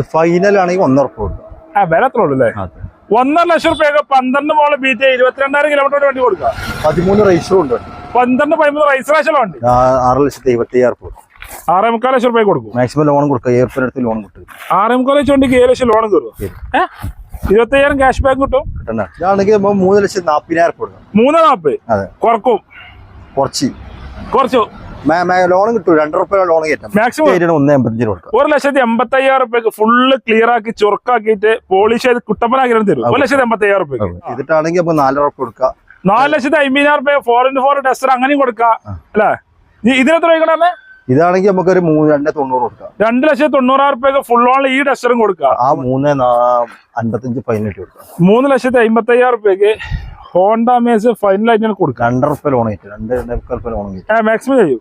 ഇത് ഫൈനൽ ആണെങ്കിൽ ഒന്നര ഉറപ്പ് കൊടുക്കാം. ആ വില ഉള്ളൂ അല്ലേ? ഒന്നര ലക്ഷം റുപ്യൊക്കെ പന്ത്രണ്ട് മോളെ ബീറ്റ് ഇരുപത്തിരണ്ടായിരം കിലോമീറ്റർ വണ്ടി കൊടുക്കുക. പതിമൂന്ന് റേസറും ഉണ്ട്. പന്ത്രണ്ട് പതിമൂന്ന് റൈസറേഷൻ വണ്ടി ആറ് ലക്ഷത്തി എഴുപത്തി അയ്യായിരം കൊടുക്കും. ആറേ മുക്കാൽ ലക്ഷം റുപ്യ കൊടുക്കും. മാക്സിമം ലോൺ കൊടുക്കുക. എയർപോർട്ട് അടുത്ത് ലോൺ കിട്ടും. ആറേ മുക്കാൽ ലക്ഷം വണ്ടിക്ക് ഏഴ് ലക്ഷം ലോൺ കയറും. ശരി. ഏഹ് ഇരുപത്തയ്യായിരം ക്യാഷ് ബാക്ക് കിട്ടും. ഇതാണെങ്കിൽ മൂന്ന് ലക്ഷത്തി നാപ്പതിനായിരം ഉറുപ്പ് മൂന്ന് നാപ്പ് അതെ. കുറക്കും. കുറച്ച്. കുറച്ചു. ലോൺ കിട്ടും. രണ്ടര ഉറുപ്പ ലോൺ കയറ്റാം. മാക്സിമം ഏരിയ ഒന്ന് എൺപത്തഞ്ചിന് കൊടുക്കാം. ഒരു ലക്ഷത്തി എൺപത്തി അയ്യായിരം റുപ്യക്ക് ഫുള്ള് ക്ലിയർ ആക്കി ചുരുക്കാക്കിയിട്ട് പോളിഷ് ചെയ്ത് കുട്ടപ്പനാക്കി തരും ഒരു ലക്ഷത്തി എൺപത്തി അയ്യായിരം റുപ്യക്ക് ഇതിട്ടാണെങ്കിൽ അപ്പൊ നാലര കൊടുക്കാം. നാല് ലക്ഷത്തി അമ്പതിനായിരം റുപ്യ ഫോർ ഇന്റു ഫോർ ടെസ്റ്റർ അങ്ങനെയും കൊടുക്കാം. അല്ലേ? ഇതിനെത്ര ഇതാണെങ്കിൽ നമുക്ക് ഒരു രണ്ട് തൊണ്ണൂറ് കൊടുക്കാം. രണ്ട് ലക്ഷത്തി തൊണ്ണൂറായിരം റുപ്യക്ക് ഫുൾ ഓൺ ഈ ടെസ്റ്ററും കൊടുക്കാം. ആ മൂന്ന് അൻപത്തഞ്ച് പതിനെട്ട് കൊടുക്കാം. മൂന്ന് ലക്ഷത്തി അമ്പത്തി അയ്യായിരം റുപ്യക്ക് ഹോണ്ട മേസ് ഫൈനൽ ആയിട്ട് കൊടുക്കാം. രണ്ട് ഉറുപ്പ ലോൺ ആയിട്ട് രണ്ട് ഉറുപ്പ ലോൺ മാക്സിമം ചെയ്യും?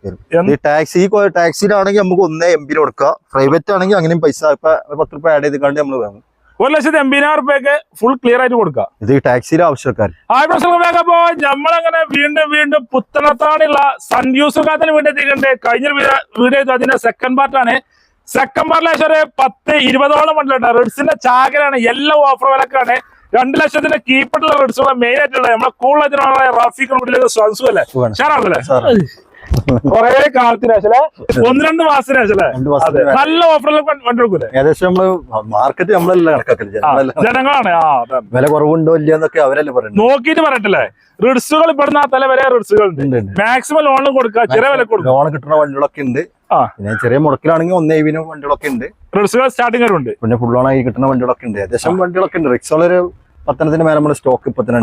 ഈ ടാക്സി ടാക്സിയിലാണെങ്കിൽ നമുക്ക് ഒന്നേ എം പിന് കൊടുക്കാം. പ്രൈവറ്റ് ആണെങ്കിൽ അങ്ങനെയും പൈസ പത്ത് രൂപ ആഡ് ചെയ്ത് കണ്ട് നമ്മൾ വാങ്ങും. ഒരു ലക്ഷത്തി എൺപതിനായിരം റുപ്യക്ക് ഫുൾ ക്ലിയർ ആയിട്ട് കൊടുക്കാം. ഇത് ടാക്സിയിലെ ആവശ്യക്കാർ ആ പ്രശ്നപ്പോ നമ്മളങ്ങനെ വീണ്ടും വീണ്ടും പുത്തനത്താണുള്ള സൺ യൂസർ കാത്തിന് വേണ്ടി എത്തിക്കണ്ടേ കഴിഞ്ഞ വീഡിയോ അതിന്റെ സെക്കൻഡ് പാർട്ടാണ് സെക്കൻഡ് പാർട്ടിലെ ഒരു പത്ത് ഇരുപതോളം വണ്ടിലുണ്ട് റെഡ്സിന്റെ ചാകരാണ് എല്ലാം ഓഫർ വിലക്കാണ്. രണ്ട് ലക്ഷത്തിന്റെ കീപ്പട്ടുള്ള റെഡ്സുള്ള മെയിൻ ആയിട്ടുള്ള നമ്മുടെ കൂടുതലുള്ള റാഫിക്കിനുള്ളിലേക്ക് സ്വൻസു അല്ലേ? സുഖാണ്. ഷാറാണല്ലേ കൊറേ കാലത്തിന് ശേഷല്ലേ ഒന്ന് രണ്ട് മാസത്തിന് അതെ. നല്ല ഓഫറിൽ വണ്ടി എടുക്കൂലേ? ഏകദേശം നമ്മൾ മാർക്കറ്റ് നമ്മളല്ല കണക്കാക്കില്ല ആ, ജനങ്ങളാണ്. ആ വില കുറവുണ്ടോ ഇല്ല എന്നൊക്കെ അവരല്ലേ പറയുന്നത്. നോക്കിയിട്ട് പറയട്ടില്ലേ? റിഡ്സുകൾ ഇപ്പെടുന്ന തല വരെ റിഡ്സുകൾ ഉണ്ട്. മാക്സിമം ലോണിലും കൊടുക്കുക ചെറിയ വില കൊടുക്കുക. ലോൺ കിട്ടുന്ന വണ്ടികളൊക്കെ ഉണ്ട്. ആ പിന്നെ ചെറിയ മുടക്കിലാണെങ്കിൽ ഒന്നേവിനും വണ്ടികളൊക്കെ ഉണ്ട്. സ്റ്റാർട്ടിംഗ് ഉണ്ട് പിന്നെ ഫുൾ ഓൺ ആയി കിട്ടുന്ന വണ്ടികളൊക്കെ ഉണ്ട്. ഏകദേശം വണ്ടികളൊക്കെ ഉണ്ട്. റിക്സോളൊരു പത്തനത്തിന് മേലെ നമ്മുടെ സ്റ്റോക്ക് ഇപ്പൊ തന്നെ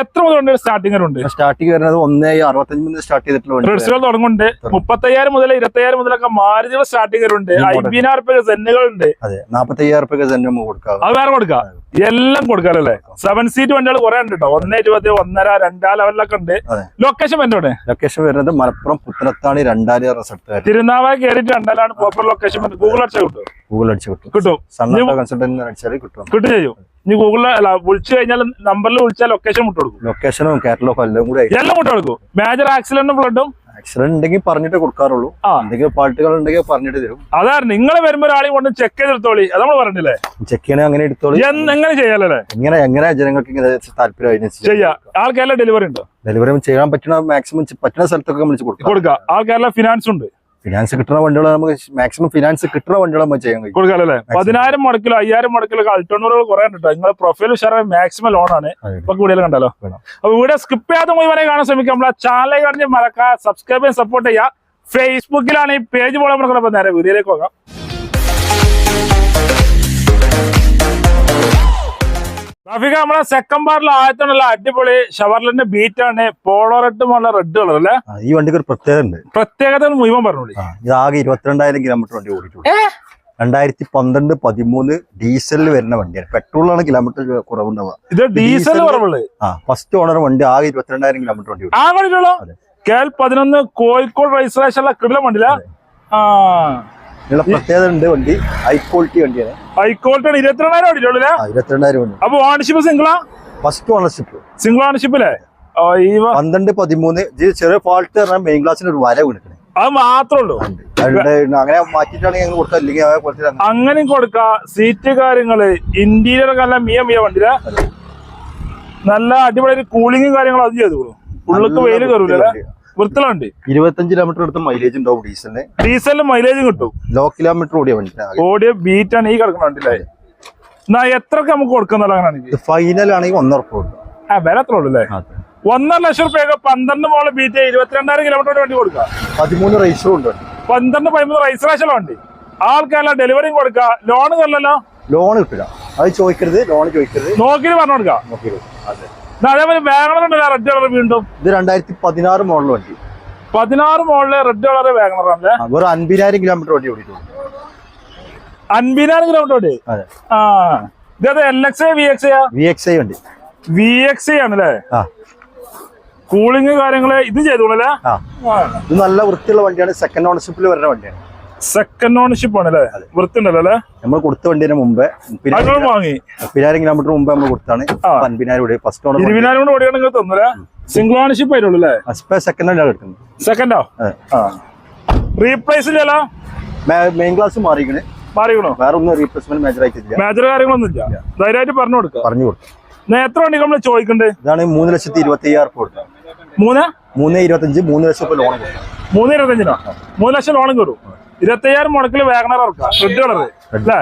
എത്ര മുതൽ സ്റ്റാർട്ടിംഗ് ഉണ്ട്? സ്റ്റാർട്ടിങ് വരുന്നത് ഒന്നേ അറുപത്തഞ്ച് മുതൽ സ്റ്റാർട്ട് ചെയ്തിട്ടുള്ള തുടങ്ങുന്നുണ്ട്. മുപ്പത്തയ്യായിരം മുതൽ ഇരുപത്തയ്യായിരം മുതലൊക്കെ മാരുതികൾ സ്റ്റാർട്ടിംഗ് ഉണ്ട്. അമ്പതിനായിരം റുപ്യ സെന്നുകൾ ഉണ്ട് അതെ നാപ്പത്തി അയ്യായിരം റുപ്യ തന്നെ കൊടുക്കാം. അത് വേറെ കൊടുക്കാം. എല്ലാം കൊടുക്കാറല്ലേ സെവൻ സീറ്റ് വണ്ടികൾ കുറെ ഉണ്ട് കേട്ടോ ഒന്നേ ഇരുപത് ഒന്നര രണ്ടാം ലെവലിലൊക്കെ ഉണ്ട്. ലൊക്കേഷൻ വരുന്നുണ്ട് ലൊക്കേഷൻ വരുന്നത് മലപ്പുറം പുത്തനത്താണി രണ്ടാല റിസൾട്ട് തിരുനാവായ കയറിയിട്ട് രണ്ടാലാണ് പ്രോപ്പർ ലൊക്കേഷൻ ഗൂഗിൾ അടിച്ചാൽ കിട്ടും ഗൂഗിൾ അടിച്ചു കിട്ടും. കിട്ടും. സണ്ണ കൺസൾട്ടന്റ് അടിച്ചാൽ കിട്ടും. കിട്ടും ചെയ്യും. ഇനി ഗൂഗിളിൽ അല്ല വിളിച്ചു കഴിഞ്ഞാൽ നമ്പറിൽ വിളിച്ചാൽ ലൊക്കേഷൻ വിട്ടു കൊടുക്കും. ലൊക്കേഷനും കാറ്റലോഗും എല്ലാം കൂടെ എല്ലാം വിട്ടു കൊടുക്കും. മേജർ ആക്സിഡന്റും ഫ്ലഡും ആക്സിഡന്റ് ഉണ്ടെങ്കിൽ പറഞ്ഞിട്ട് കൊടുക്കാറുള്ളൂ. എന്തെങ്കിലും പാട്ടുകൾ ഉണ്ടെങ്കിൽ പറഞ്ഞിട്ട് തരും. അതാണ്. നിങ്ങൾ വരുമ്പോ ഒരാളെയും കൊണ്ട് ചെക്ക് ചെയ്തെടുത്തോളി. അത് നമ്മൾ പറഞ്ഞില്ലേ? ചെക്ക് ചെയ്യണേ അങ്ങനെ എടുത്തോളി. എങ്ങനെ ചെയ്യാലല്ലേ? എങ്ങനെ എങ്ങനെ ജനങ്ങൾക്ക് ഇങ്ങനെ താല്പര്യം ചെയ്യാ. ആൾക്കാരുടെ ഡെലിവറി ഉണ്ടോ? ഡെലിവറി ചെയ്യാൻ പറ്റുന്ന മാക്സിമം പറ്റുന്ന സ്ഥലത്തൊക്കെ വിളിച്ച് കൊടുക്കാം. കൊടുക്കുക ആൾക്കാരുടെ ഫിനാൻസ് ഉണ്ട്. ഫിനാൻസ് കിട്ടുന്ന വണ്ടികൾ നമുക്ക് മാക്സിമം ഫിനാൻസ് കിട്ടുന്ന വണ്ടികൾ നമുക്ക് ചെയ്യാൻ കഴിയും. കൊടുക്കാല്ലേ പതിനായിരം മുടക്കിലോ അയ്യായിരം മുടക്കിലോ അൾട്ടോണറുകൾ കുറെ ഉണ്ട് കേട്ടോ നിങ്ങളെ പ്രൊഫൈൽ ഉഷാറായ മാക്സിമം ലോൺ ആണ്. അതെ. ഇപ്പൊ കൂടുതൽ കണ്ടല്ലോ. അപ്പൊ ഇവിടെ സ്കിപ്പ് ചെയ്യാതെ മുഴുവനെ കാണാൻ ശ്രമിക്കാം. നമ്മളെ ചാനൽ കാണിച്ച് മറക്കുക സബ്സ്ക്രൈബ് ചെയ്യാൻ സപ്പോർട്ട് ചെയ്യുക ഫേസ്ബുക്കിലാണ് ഈ പേജ് പോലെ നമുക്ക് നേരെ വീഡിയോയിലേക്ക് പോകാം. റാഫിക നമ്മളെ സെക്കൻഡ് പാർട്ടിൽ ആദ്യത്തിനുള്ള അടിപൊളി ഷവർലിന്റെ ബീറ്റ് ആണ്. പോളോ റെഡ് മുള്ള റെഡ് കളർ അല്ലേ? ഈ വണ്ടിക്ക് ഒരു പ്രത്യേകത ഉണ്ട്. പ്രത്യേകത മുഴുവൻ പറഞ്ഞോളി. ഇത് ആകെ ഇരുപത്തിരണ്ടായിരം കിലോമീറ്റർ വണ്ടി ഓടിച്ചോളൂ രണ്ടായിരത്തി പന്ത്രണ്ട് പതിമൂന്ന് ഡീസലിൽ വരുന്ന വണ്ടിയാണ്. പെട്രോളാണ് കിലോമീറ്റർ കുറവുണ്ടാവുക. ഇത് ഡീസൽ കുറവുള്ളത് ആ ഫസ്റ്റ് ഓണർ വണ്ടി ആകെ ഇരുപത്തിരണ്ടായിരം കിലോമീറ്റർ വണ്ടി ഓടി ആ വണ്ടിയുള്ളൂ. കെ എൽ പതിനൊന്ന് കോഴിക്കോട് രജിസ്ട്രേഷനുള്ള കിടിലം വണ്ടിയില്ല? ആ. ഇതിനുള്ള പ്രത്യേകത ഉണ്ട് വണ്ടി. ഹൈ ക്വാളിറ്റി വണ്ടിയാണ്. ഹൈക്കോർട്ടാണ് ഇരുപത്തിരണ്ടായിരം ഓടിയിട്ടുള്ളൂ ആ ഇരുപത്തിരണ്ടായിരം വണ്ടി അപ്പൊ ഓണർഷിപ്പ് സിംഗിളാ ഫസ്റ്റ് ഓണർഷിപ്പ് സിംഗിൾ പന്ത്രണ്ട് പതിമൂന്ന് ചെറിയ ഫാൾട്ട് പറഞ്ഞാൽ മെയിൻ ക്ലാസ്സിന് ഒരു വര വിളിക്കണേ അത് മാത്രമേ ഉള്ളൂ. അങ്ങനെ അങ്ങനെയും കൊടുക്ക. സീറ്റ് കാര്യങ്ങൾ ഇന്റീരിയർ നല്ല മിയ മിയ വണ്ടിയില. നല്ല അടിപൊളി കൂളിങ്ങും കാര്യങ്ങളും അത് ചെയ്തു ഉള്ളിക്ക് വെയിൽ കയറൂല വണ്ടി ഇരുപത്തഞ്ച് കിലോമീറ്റർ അടുത്ത് മൈലേജ് ഉണ്ടാവും ഡീസലിന് ഡീസലിന് മൈലേജ് കിട്ടും. ലോ കിലോമീറ്റർ ഓടിയ വണ്ടി. ഓടിയ ബീറ്റാണ് ഈ കിടക്കുന്ന വണ്ടിയില്ലേ എന്നാ എത്രക്ക് നമുക്ക് ഇത്? ഫൈനൽ ആണെങ്കിൽ ഒന്നര ആ വില എത്ര ഉള്ളൂ അല്ലേ? ഒന്നര ലക്ഷം റുപ്യൊക്കെ പന്ത്രണ്ട് മോളെ ബീറ്റ് ഇരുപത്തിരണ്ടായിരം കിലോമീറ്റർ വണ്ടി കൊടുക്കുക പതിമൂന്ന് റൈസറും ഉണ്ട് പന്ത്രണ്ട് പതിമൂന്ന് റൈസറേഷൻ വണ്ടി. ആൾക്കാരെല്ലാം ഡെലിവറിയും കൊടുക്കുക ലോൺ തരലല്ലോ? ലോൺ കിട്ടില്ല. അത് ചോദിക്കരുത് ലോൺ ചോദിക്കരുത്. നോക്കി പറഞ്ഞു കൊടുക്കാം. നോക്കി അതെ. അതേപോലെ വാഗണർ ഉണ്ടല്ലോ റെഡ് കളർ വീണ്ടും. ഇത് രണ്ടായിരത്തി പതിനാറ് മോഡൽ വണ്ടി. പതിനാറ് മോഡൽ റെഡ് കളർ വാഗണർ ആണല്ലേ? ആ, വെറും അൻപതിനായിരം കിലോമീറ്റർ വണ്ടി ഓടിയിട്ടുള്ളൂ. അൻപതിനായിരം കിലോമീറ്റർ വണ്ടി ആ ഇതത് L X V X V X I വണ്ടി. വി എക്സ് ആണല്ലേ? ആ. കൂളിങ് കാര്യങ്ങൾ ഇത് ചെയ്തോളല്ലേ ഇത് നല്ല വൃത്തിയുള്ള വണ്ടിയാണ് സെക്കൻഡ് ഓണർഷിപ്പിൽ വരുന്ന വണ്ടിയാണ്. സെക്കൻഡ് ഓണർഷിപ്പ് ആണ് ആണല്ലേ വൃത്തിണ്ടല്ലോ അല്ലേ? നമ്മൾ കൊടുത്ത വണ്ടിന് മുമ്പേ വാങ്ങി. പതിനായിരം കിലോമീറ്റർ മുമ്പേ നമ്മൾ കൊടുത്താണ്. ആ. അൻപതിനായിരം ഫസ്റ്റ് ഓണർ ഇരുപതിനായിരം കൂടെ ഓടിയാണെങ്കിൽ തന്നല്ലേ സിംഗിൾ ഓണർഷിപ്പ് ആയിട്ടുള്ളൂ അല്ലേ? സെക്കൻഡ് ആണ് എടുക്കുന്നത്. സെക്കൻഡോ റീപ്ലേസ് ഇല്ലല്ലോ? മെയിൻ ക്ലാസ് മാറിയിരിക്കണേ. മാറിക്കണോ വേറെ ഒന്നും റീപ്ലേസ്മെന്റ് മേജർ ആയിട്ടില്ല. മേജർ കാര്യങ്ങളൊന്നും ഇല്ല. ധൈര്യമായിട്ട് പറഞ്ഞു കൊടുക്കുക പറഞ്ഞു കൊടുക്കും എത്ര വണ്ടി നമ്മൾ ചോദിക്കണ്ടേ? ഇതാണ് മൂന്ന് ലക്ഷത്തി ഇരുപത്തി അയ്യായിരം കൊടുക്കുക മൂന്ന്? മൂന്ന് ഇരുപത്തഞ്ച് മൂന്ന് ലക്ഷം ലോൺ കൊടുക്കാം മൂന്ന് ഇരുപത്തഞ്ചിനോ മൂന്ന് ലക്ഷം ലോണും കയറും ഇരുപത്തയ്യായിരം മുടക്കിൽ വേഗണർ ഇറക്കാം റെഡ് കളർ അല്ലേ?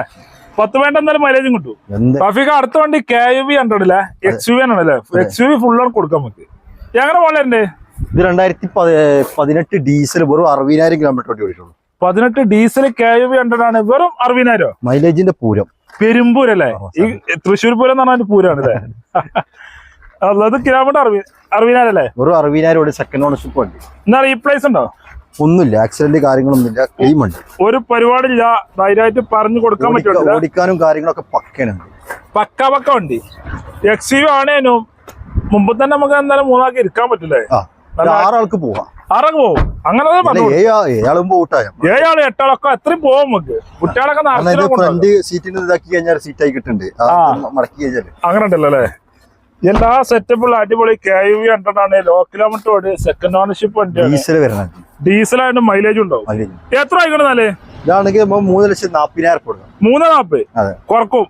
പത്ത് വേണ്ട എന്തായാലും മൈലേജും കിട്ടും. റഫീഖ അടുത്ത വണ്ടി കെ യു വി ഹൺഡ്രഡ് അല്ലേ എക്സ് യു വി ആണല്ലേ എക്സ് യു വി ഫുൾ ആണ് കൊടുക്കാൻ നമുക്ക്. എങ്ങനെ പോലേ ഇത് രണ്ടായിരത്തി പതി- പതിനെട്ട് ഡീസൽ വെറും അറുപതിനായിരം കിലോമീറ്റർ ഓടി ഓടിയിട്ടുള്ളൂ. പതിനെട്ട് diesel K U V hundred ആണ്. വെറും അറുപതിനായിരം. മൈലേജിന്റെ പൂരം. പെരുമ്പൂരല്ലേ ഈ തൃശ്ശൂർ പൂരം എന്ന് പറഞ്ഞാൽ പൂരാണ് അല്ലേ? അത് കിലോമീറ്റർ അറുപത് അറുപതിനായിരം അല്ലേ? വെറും അറുപതിനായിരം സെക്കൻഡ് ഓണർഷിപ്പ് വണ്ടി. എന്നാ റീപ്ലേസ് ഉണ്ടോ? ഒന്നുമില്ല ആക്സിഡന്റ് കാര്യങ്ങളൊന്നുമില്ല ക്ലെയിം ഉണ്ട്. ഒരു പരിപാടിയില്ല ധൈര്യമായിട്ട് പറഞ്ഞു കൊടുക്കാൻ പറ്റും പറ്റില്ല ഓടിക്കാനും കാര്യങ്ങളൊക്കെ പക്കയാണ്. പക്ക പക്ക ഉണ്ട്. എക്സ് ആണേനും മുമ്പ് തന്നെ നമുക്ക് എന്തായാലും മൂന്നാക്കി ഇരിക്കാൻ പറ്റില്ലേ? ആറാൾക്ക് പോവാം. ആറൊക്കെ പോകും അങ്ങനെ ഏഴാളും പോട്ടായ ഏഴാൾ എട്ടാളൊക്കെ എത്രയും പോകും നമുക്ക്. കുട്ടികളൊക്കെ ഫ്രണ്ട് സീറ്റിന് ഇതാക്കി കഴിഞ്ഞാൽ സീറ്റ് ആയി കിട്ടുന്നുണ്ട്. മടക്കി കഴിഞ്ഞാൽ. അങ്ങനെ ഉണ്ടല്ലോ അല്ലേ? എല്ലാ സെറ്റപ്പുള്ള അടിപൊളി കെ യു വി ഹൺഡ്രഡ് ആണ്. ലോ കിലോമീറ്റർ ഓടി. സെക്കൻഡ് ഓണർഷിപ്പ് വണ്ടിയാണ്. ഡീസൽ വരുന്നത് ഡീസൽ ആയിട്ട് മൈലേജ് ഉണ്ടാവും. എത്ര ആയിക്കണെന്നാൽ ഇതാണെങ്കിൽ മൂന്ന് ലക്ഷത്തി നാപ്പതിനായിരം രൂപ മൂന്ന് നാപ്പ് അതെ. കുറക്കും.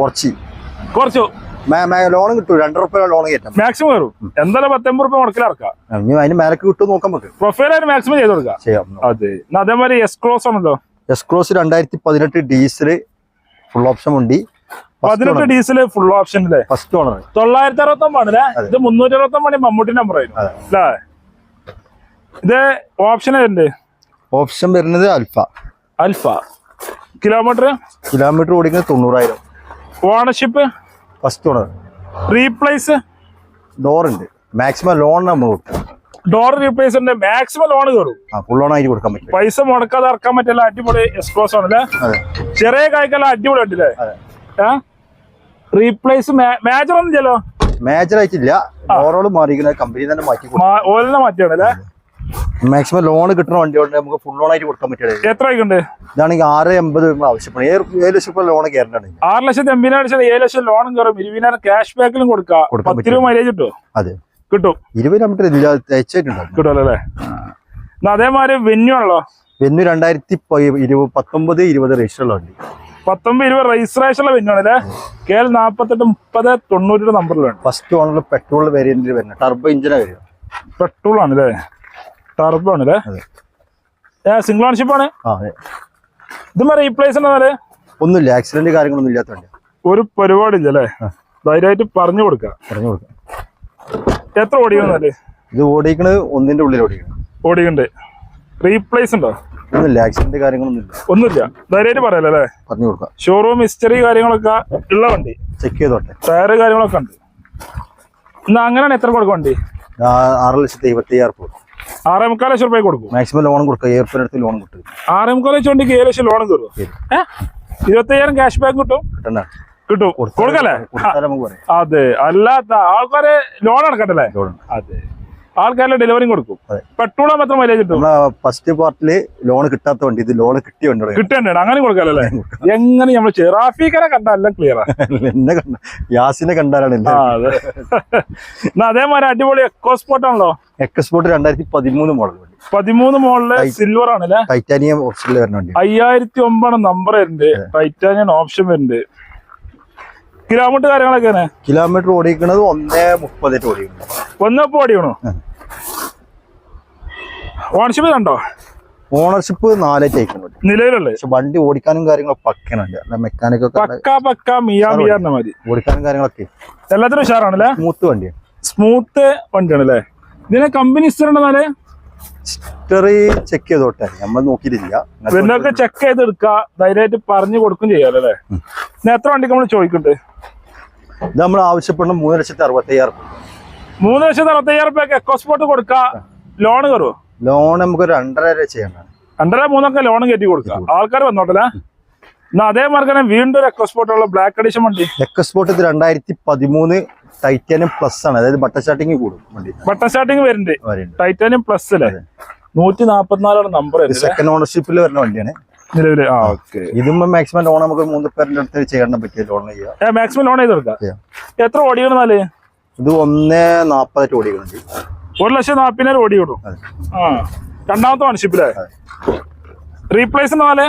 കുറച്ച്. കുറച്ചു. ലോൺ കിട്ടും. രണ്ടര റുപ്യ ലോൺ കയറ്റാം. മാക്സിമം കയറും എന്തായാലും പത്തൊമ്പത് റുപ്യ മുടക്കിലിറക്കാം അതിന് മേലക്ക് കിട്ടും നോക്കാൻ നമുക്ക് പ്രൊഫൈലായിട്ട് മാക്സിമം ചെയ്ത് കൊടുക്കാം. ചെയ്യാം. അതെ. അതേമാതിരി എസ് ക്രോസ് ആണല്ലോ. എസ് ക്രോസ് രണ്ടായിരത്തി പതിനെട്ട് ഡീസൽ ഫുൾ ഓപ്ഷൻ വണ്ടി. പതിനെട്ട് ഡീസൽ ഫുൾ ഓപ്ഷൻ അല്ലേ ഫസ്റ്റ് ഓണർ തൊള്ളായിരത്തി അറുപത്തി ഒമ്പതാണല്ലേ ഇത് മുന്നൂറ്റി അറുപത്തി ഒമ്പത് മമ്മൂട്ടി നമ്പർ ആയിരുന്നു അല്ലേ? ഇത് ഓപ്ഷൻ ഉണ്ട് ഓപ്ഷൻ വരുന്നത് അൽഫ അൽഫ കിലോമീറ്റർ കിലോമീറ്റർ ഓടിക്കുന്നത് തൊണ്ണൂറായിരം. Ownership first owner replace door ഉണ്ട്. മാക്സിമം ലോൺ നമ്മൾ കൊടുക്കും. ഡോർ റീപ്ലേസ് ഉണ്ട്. മാക്സിമം ലോൺ കയറും ഫുൾ ലോൺ ആയിട്ട് കൊടുക്കാൻ പറ്റും. പൈസ മുടക്കാതെ ഇറക്കാൻ പറ്റില്ല അടിപൊളി എക്സ്പ്രോസ് ആണല്ലേ ചെറിയ കായ്ക്കെല്ലാം അടിപൊളി ഉണ്ടല്ലേ അതെ. ആ? റീപ്ലേസ് മേജർ ഒന്നും ചെല്ലോ മേജർ ആയിട്ടില്ല. ഓവറോൾ മാറിയിരിക്കുന്ന കമ്പനി തന്നെ മാറ്റി കൊടുക്കും. മാറ്റിയാണ് അല്ലേ മാക്സിമം ലോൺ കിട്ടുന്ന വണ്ടി കൊണ്ട് നമുക്ക് ഫുൾ ലോൺ ആയിട്ട് കൊടുക്കാൻ പറ്റില്ല എത്ര ആയിക്കുണ്ട്? ഇതാണെങ്കിൽ ആറ് എൺപത് ആവശ്യപ്പെടും. ഏഴ് ലക്ഷം രൂപ ലോൺ കയറേണ്ടത് ആറ് ലക്ഷത്തി എൺപതിനായിരം ഏഴ് ലക്ഷം ലോണും കയറും. ഇരുപതിനായിരം ക്യാഷ് ബാക്കിലും കൊടുക്കാം. പത്ത് രൂപ മൈലേജ് കിട്ടും അതെ. കിട്ടും. ഇരുപത് കിലോമീറ്റർ ഇല്ല തയ്ച്ചായിട്ടുണ്ടാവും കിട്ടുമല്ലോ അല്ലേ അതേമാതിരി വെന്യൂ ആണല്ലോ. വെന്യൂ രണ്ടായിരത്തി പത്തൊമ്പത് ഇരുപത് രജിസ്റ്റർ ഉള്ള വണ്ടി. പത്തൊമ്പത് ഇരുപത് രജിസ്ട്രേഷനിലെ വെന്യൂ ആണല്ലേ കെ എൽ നാപ്പത്തെട്ട് മുപ്പത് തൊണ്ണൂറ്റിയുടെ നമ്പറിലാണ് ഫസ്റ്റ് ഓണറിൽ പെട്രോൾ വേരിയന്റിൽ വരുന്നത്. ടർബോ ഇഞ്ചിനാ വരിക പെട്രോൾ ആണല്ലേ ടർബോ ആണല്ലേ സിംഗിൾ ഓൺഷിപ്പ് ആണ്? ഇതുമാതിരി റീപ്ലേസ് ഉണ്ടെന്നാൽ ഒന്നുമില്ല ആക്സിഡന്റ് കാര്യങ്ങളൊന്നും ഇല്ലാത്തതുണ്ട് ഒരു പരിപാടി ഇല്ലല്ലേ അല്ലേ ധൈര്യമായിട്ട് പറഞ്ഞു കൊടുക്ക. പറഞ്ഞു കൊടുക്കാം. എത്ര ഓടിക്കുന്നത് ഇത് ഓടിക്കണത് ഒന്നിന്റെ ഉള്ളിൽ ഓടിക്കണം. ഓടിക്കണ്ടേ. റീപ്ലേസ് ഉണ്ടോ? ഒന്നുമില്ല ആക്സിഡന്റ് കാര്യങ്ങളൊന്നും ഒന്നുമില്ല. ധൈര്യമായിട്ട് പറയാലോ അല്ലേ? പറഞ്ഞു കൊടുക്കാം. ഷോറൂം ഹിസ്റ്ററി കാര്യങ്ങളൊക്കെ ഉള്ള വണ്ടി. ചെക്ക് ചെയ്തോട്ടെ. ടയറ് കാര്യങ്ങളൊക്കെ ഉണ്ട്. എന്നാ അങ്ങനെയാണ് എത്ര കൊടുക്കും വണ്ടി? ആറ് ലക്ഷത്തി എഴുപത്തി അയ്യായിരം രൂപ ആറേ മുക്കാൽ ലക്ഷം രൂപ കൊടുക്കും. മാക്സിമം ലോൺ കൊടുക്കുക എയർപോർട്ടിനടുത്ത് ലോൺ കിട്ടും. ആറേ മുക്കാൽ ലക്ഷം വണ്ടിക്ക് ഏഴ് ലക്ഷം ലോൺ കയറും. ഇരുപത്തയ്യായിരം ക്യാഷ് ബാക്ക് കിട്ടും? കിട്ടണ്ട. കിട്ടും. കൊടുക്കല്ലേ? അതെ. അല്ലാത്ത ആൾക്കാര് ലോൺ അടക്കണ്ടല്ലേ അതെ. ആൾക്കാരുടെ ഡെലിവറിയും കൊടുക്കും. പെട്രോളാ മാത്രം മൈലേജ് കിട്ടും. ഫസ്റ്റ് പാർട്ടിൽ ലോൺ കിട്ടാത്ത വണ്ടി ഇത് ലോൺ കിട്ടിയ വണ്ടി കിട്ടേണ്ട അങ്ങനെ കൊടുക്കാല്ലേ എങ്ങനെ നമ്മൾ ചെറാഫിക്കനെ കണ്ട എല്ലാം ക്ലിയർ എന്നെ കണ്ട യാസിനെ കണ്ടാലാണ് എന്നാ അതേമാതിരി അടിപൊളി എക്കോ സ്പോട്ട് ആണല്ലോ. എക്സ്പോർട്ട് രണ്ടായിരത്തി പതിമൂന്ന് മോഡൽ വണ്ടി. പതിമൂന്ന് മോഡലിലെ സിൽവർ ആണല്ലേ? ടൈറ്റാനിയം ഓപ്ഷനിൽ വരുന്നുണ്ട് അയ്യായിരത്തി ഒമ്പത് നമ്പർ വരുന്നുണ്ട് ടൈറ്റാനിയൻ ഓപ്ഷൻ വരുന്നുണ്ട് കിലോമീറ്റർ കാര്യങ്ങളൊക്കെയാണ്? കിലോമീറ്റർ ഓടിക്കുന്നത് ഒന്നേ മുപ്പതിട്ട് ഓടിക്കണം ഒന്നപ്പോ ഓടിക്കണോ? ഓണർഷിപ്പ് കണ്ടോ ഓണർഷിപ്പ് നാലേ അയക്കുന്നുണ്ട് നിലവിലുള്ളേ പക്ഷെ വണ്ടി ഓടിക്കാനും കാര്യങ്ങളൊക്കെ പക്കനുണ്ട് മെക്കാനിക് ഒക്കെ പക്ക പക്ക മിയാ മതി. ഓടിക്കാനും കാര്യങ്ങളൊക്കെ. എല്ലാത്തിനും ഉഷാറാണല്ലേ? സ്മൂത്ത് വണ്ടിയാണ്. സ്മൂത്ത് വണ്ടിയാണല്ലേ? ഇതിനെ കമ്പനി ഇഷ്ടമുണ്ടെന്നാലേ ഹിസ്റ്ററി ചെക്ക് ചെയ്തോട്ടെ. നമ്മൾ നോക്കിയിട്ടില്ല. പിന്നൊക്കെ ചെക്ക് ചെയ്തെടുക്ക ധൈര്യമായിട്ട് പറഞ്ഞു കൊടുക്കും ചെയ്യാലോ അല്ലേ? എത്ര വണ്ടിക്ക് നമ്മൾ ചോദിക്കണ്ടേ ഇത് നമ്മൾ ആവശ്യപ്പെടുന്ന മൂന്ന് ലക്ഷത്തി അറുപത്തയ്യായിരം മൂന്ന് ലക്ഷത്തി അറുപത്തയ്യായിരം റുപ്യക്ക് എക്കോസ്പോർട്ട് കൊടുക്കുക. ലോൺ കയറുമോ ലോൺ നമുക്ക് രണ്ടര വരെ ചെയ്യണം. രണ്ടര മൂന്നൊക്കെ ലോൺ കയറ്റി കൊടുക്കാം. ആൾക്കാർ വന്നോട്ടല്ലേ എന്നാ അതേ മാർഗം വീണ്ടും ഒരു എക്കോസ്പോർട്ട് ഉള്ള ബ്ലാക്ക് അഡീഷൻ വണ്ടി. എക്കോസ്പോർട്ട് ഇത് രണ്ടായിരത്തി പതിമൂന്ന് ടൈറ്റാനിയം പ്ലസ് ആണ്. അതായത് ബട്ടർ സ്റ്റാർട്ടിങ് കൂടും വണ്ടി ബട്ടൺ സ്റ്റാർട്ടിങ് വരുന്നുണ്ട്. ടൈറ്റാനിയം പ്ലസ് അല്ലേ? നൂറ്റി നാപ്പത്തിനാലാണ് നമ്പർ സെക്കൻഡ് ഓണർഷിപ്പിൽ വരുന്ന വണ്ടിയാണ്. നിലവിൽ. ആ ഓക്കെ. ഇതും മാക്സിമം ലോൺ നമുക്ക് മൂന്ന് പേരുടെ അടുത്ത് ചെയ്യാൻ പറ്റിയ ലോൺ ചെയ്യാം. മാക്സിമം ലോൺ ചെയ്ത് കൊടുക്കാം. എത്ര ഇത് ഒന്നേ നാപ്പതായിട്ട് ഓടിക്കുന്നുണ്ട് ഒരു ലക്ഷം നാപ്പതിനായിരം ഓടി കിട്ടും അതെ. ആ രണ്ടാമത്തെ ഓണർഷിപ്പിലെ റീപ്ലേസ് എന്നാലേ?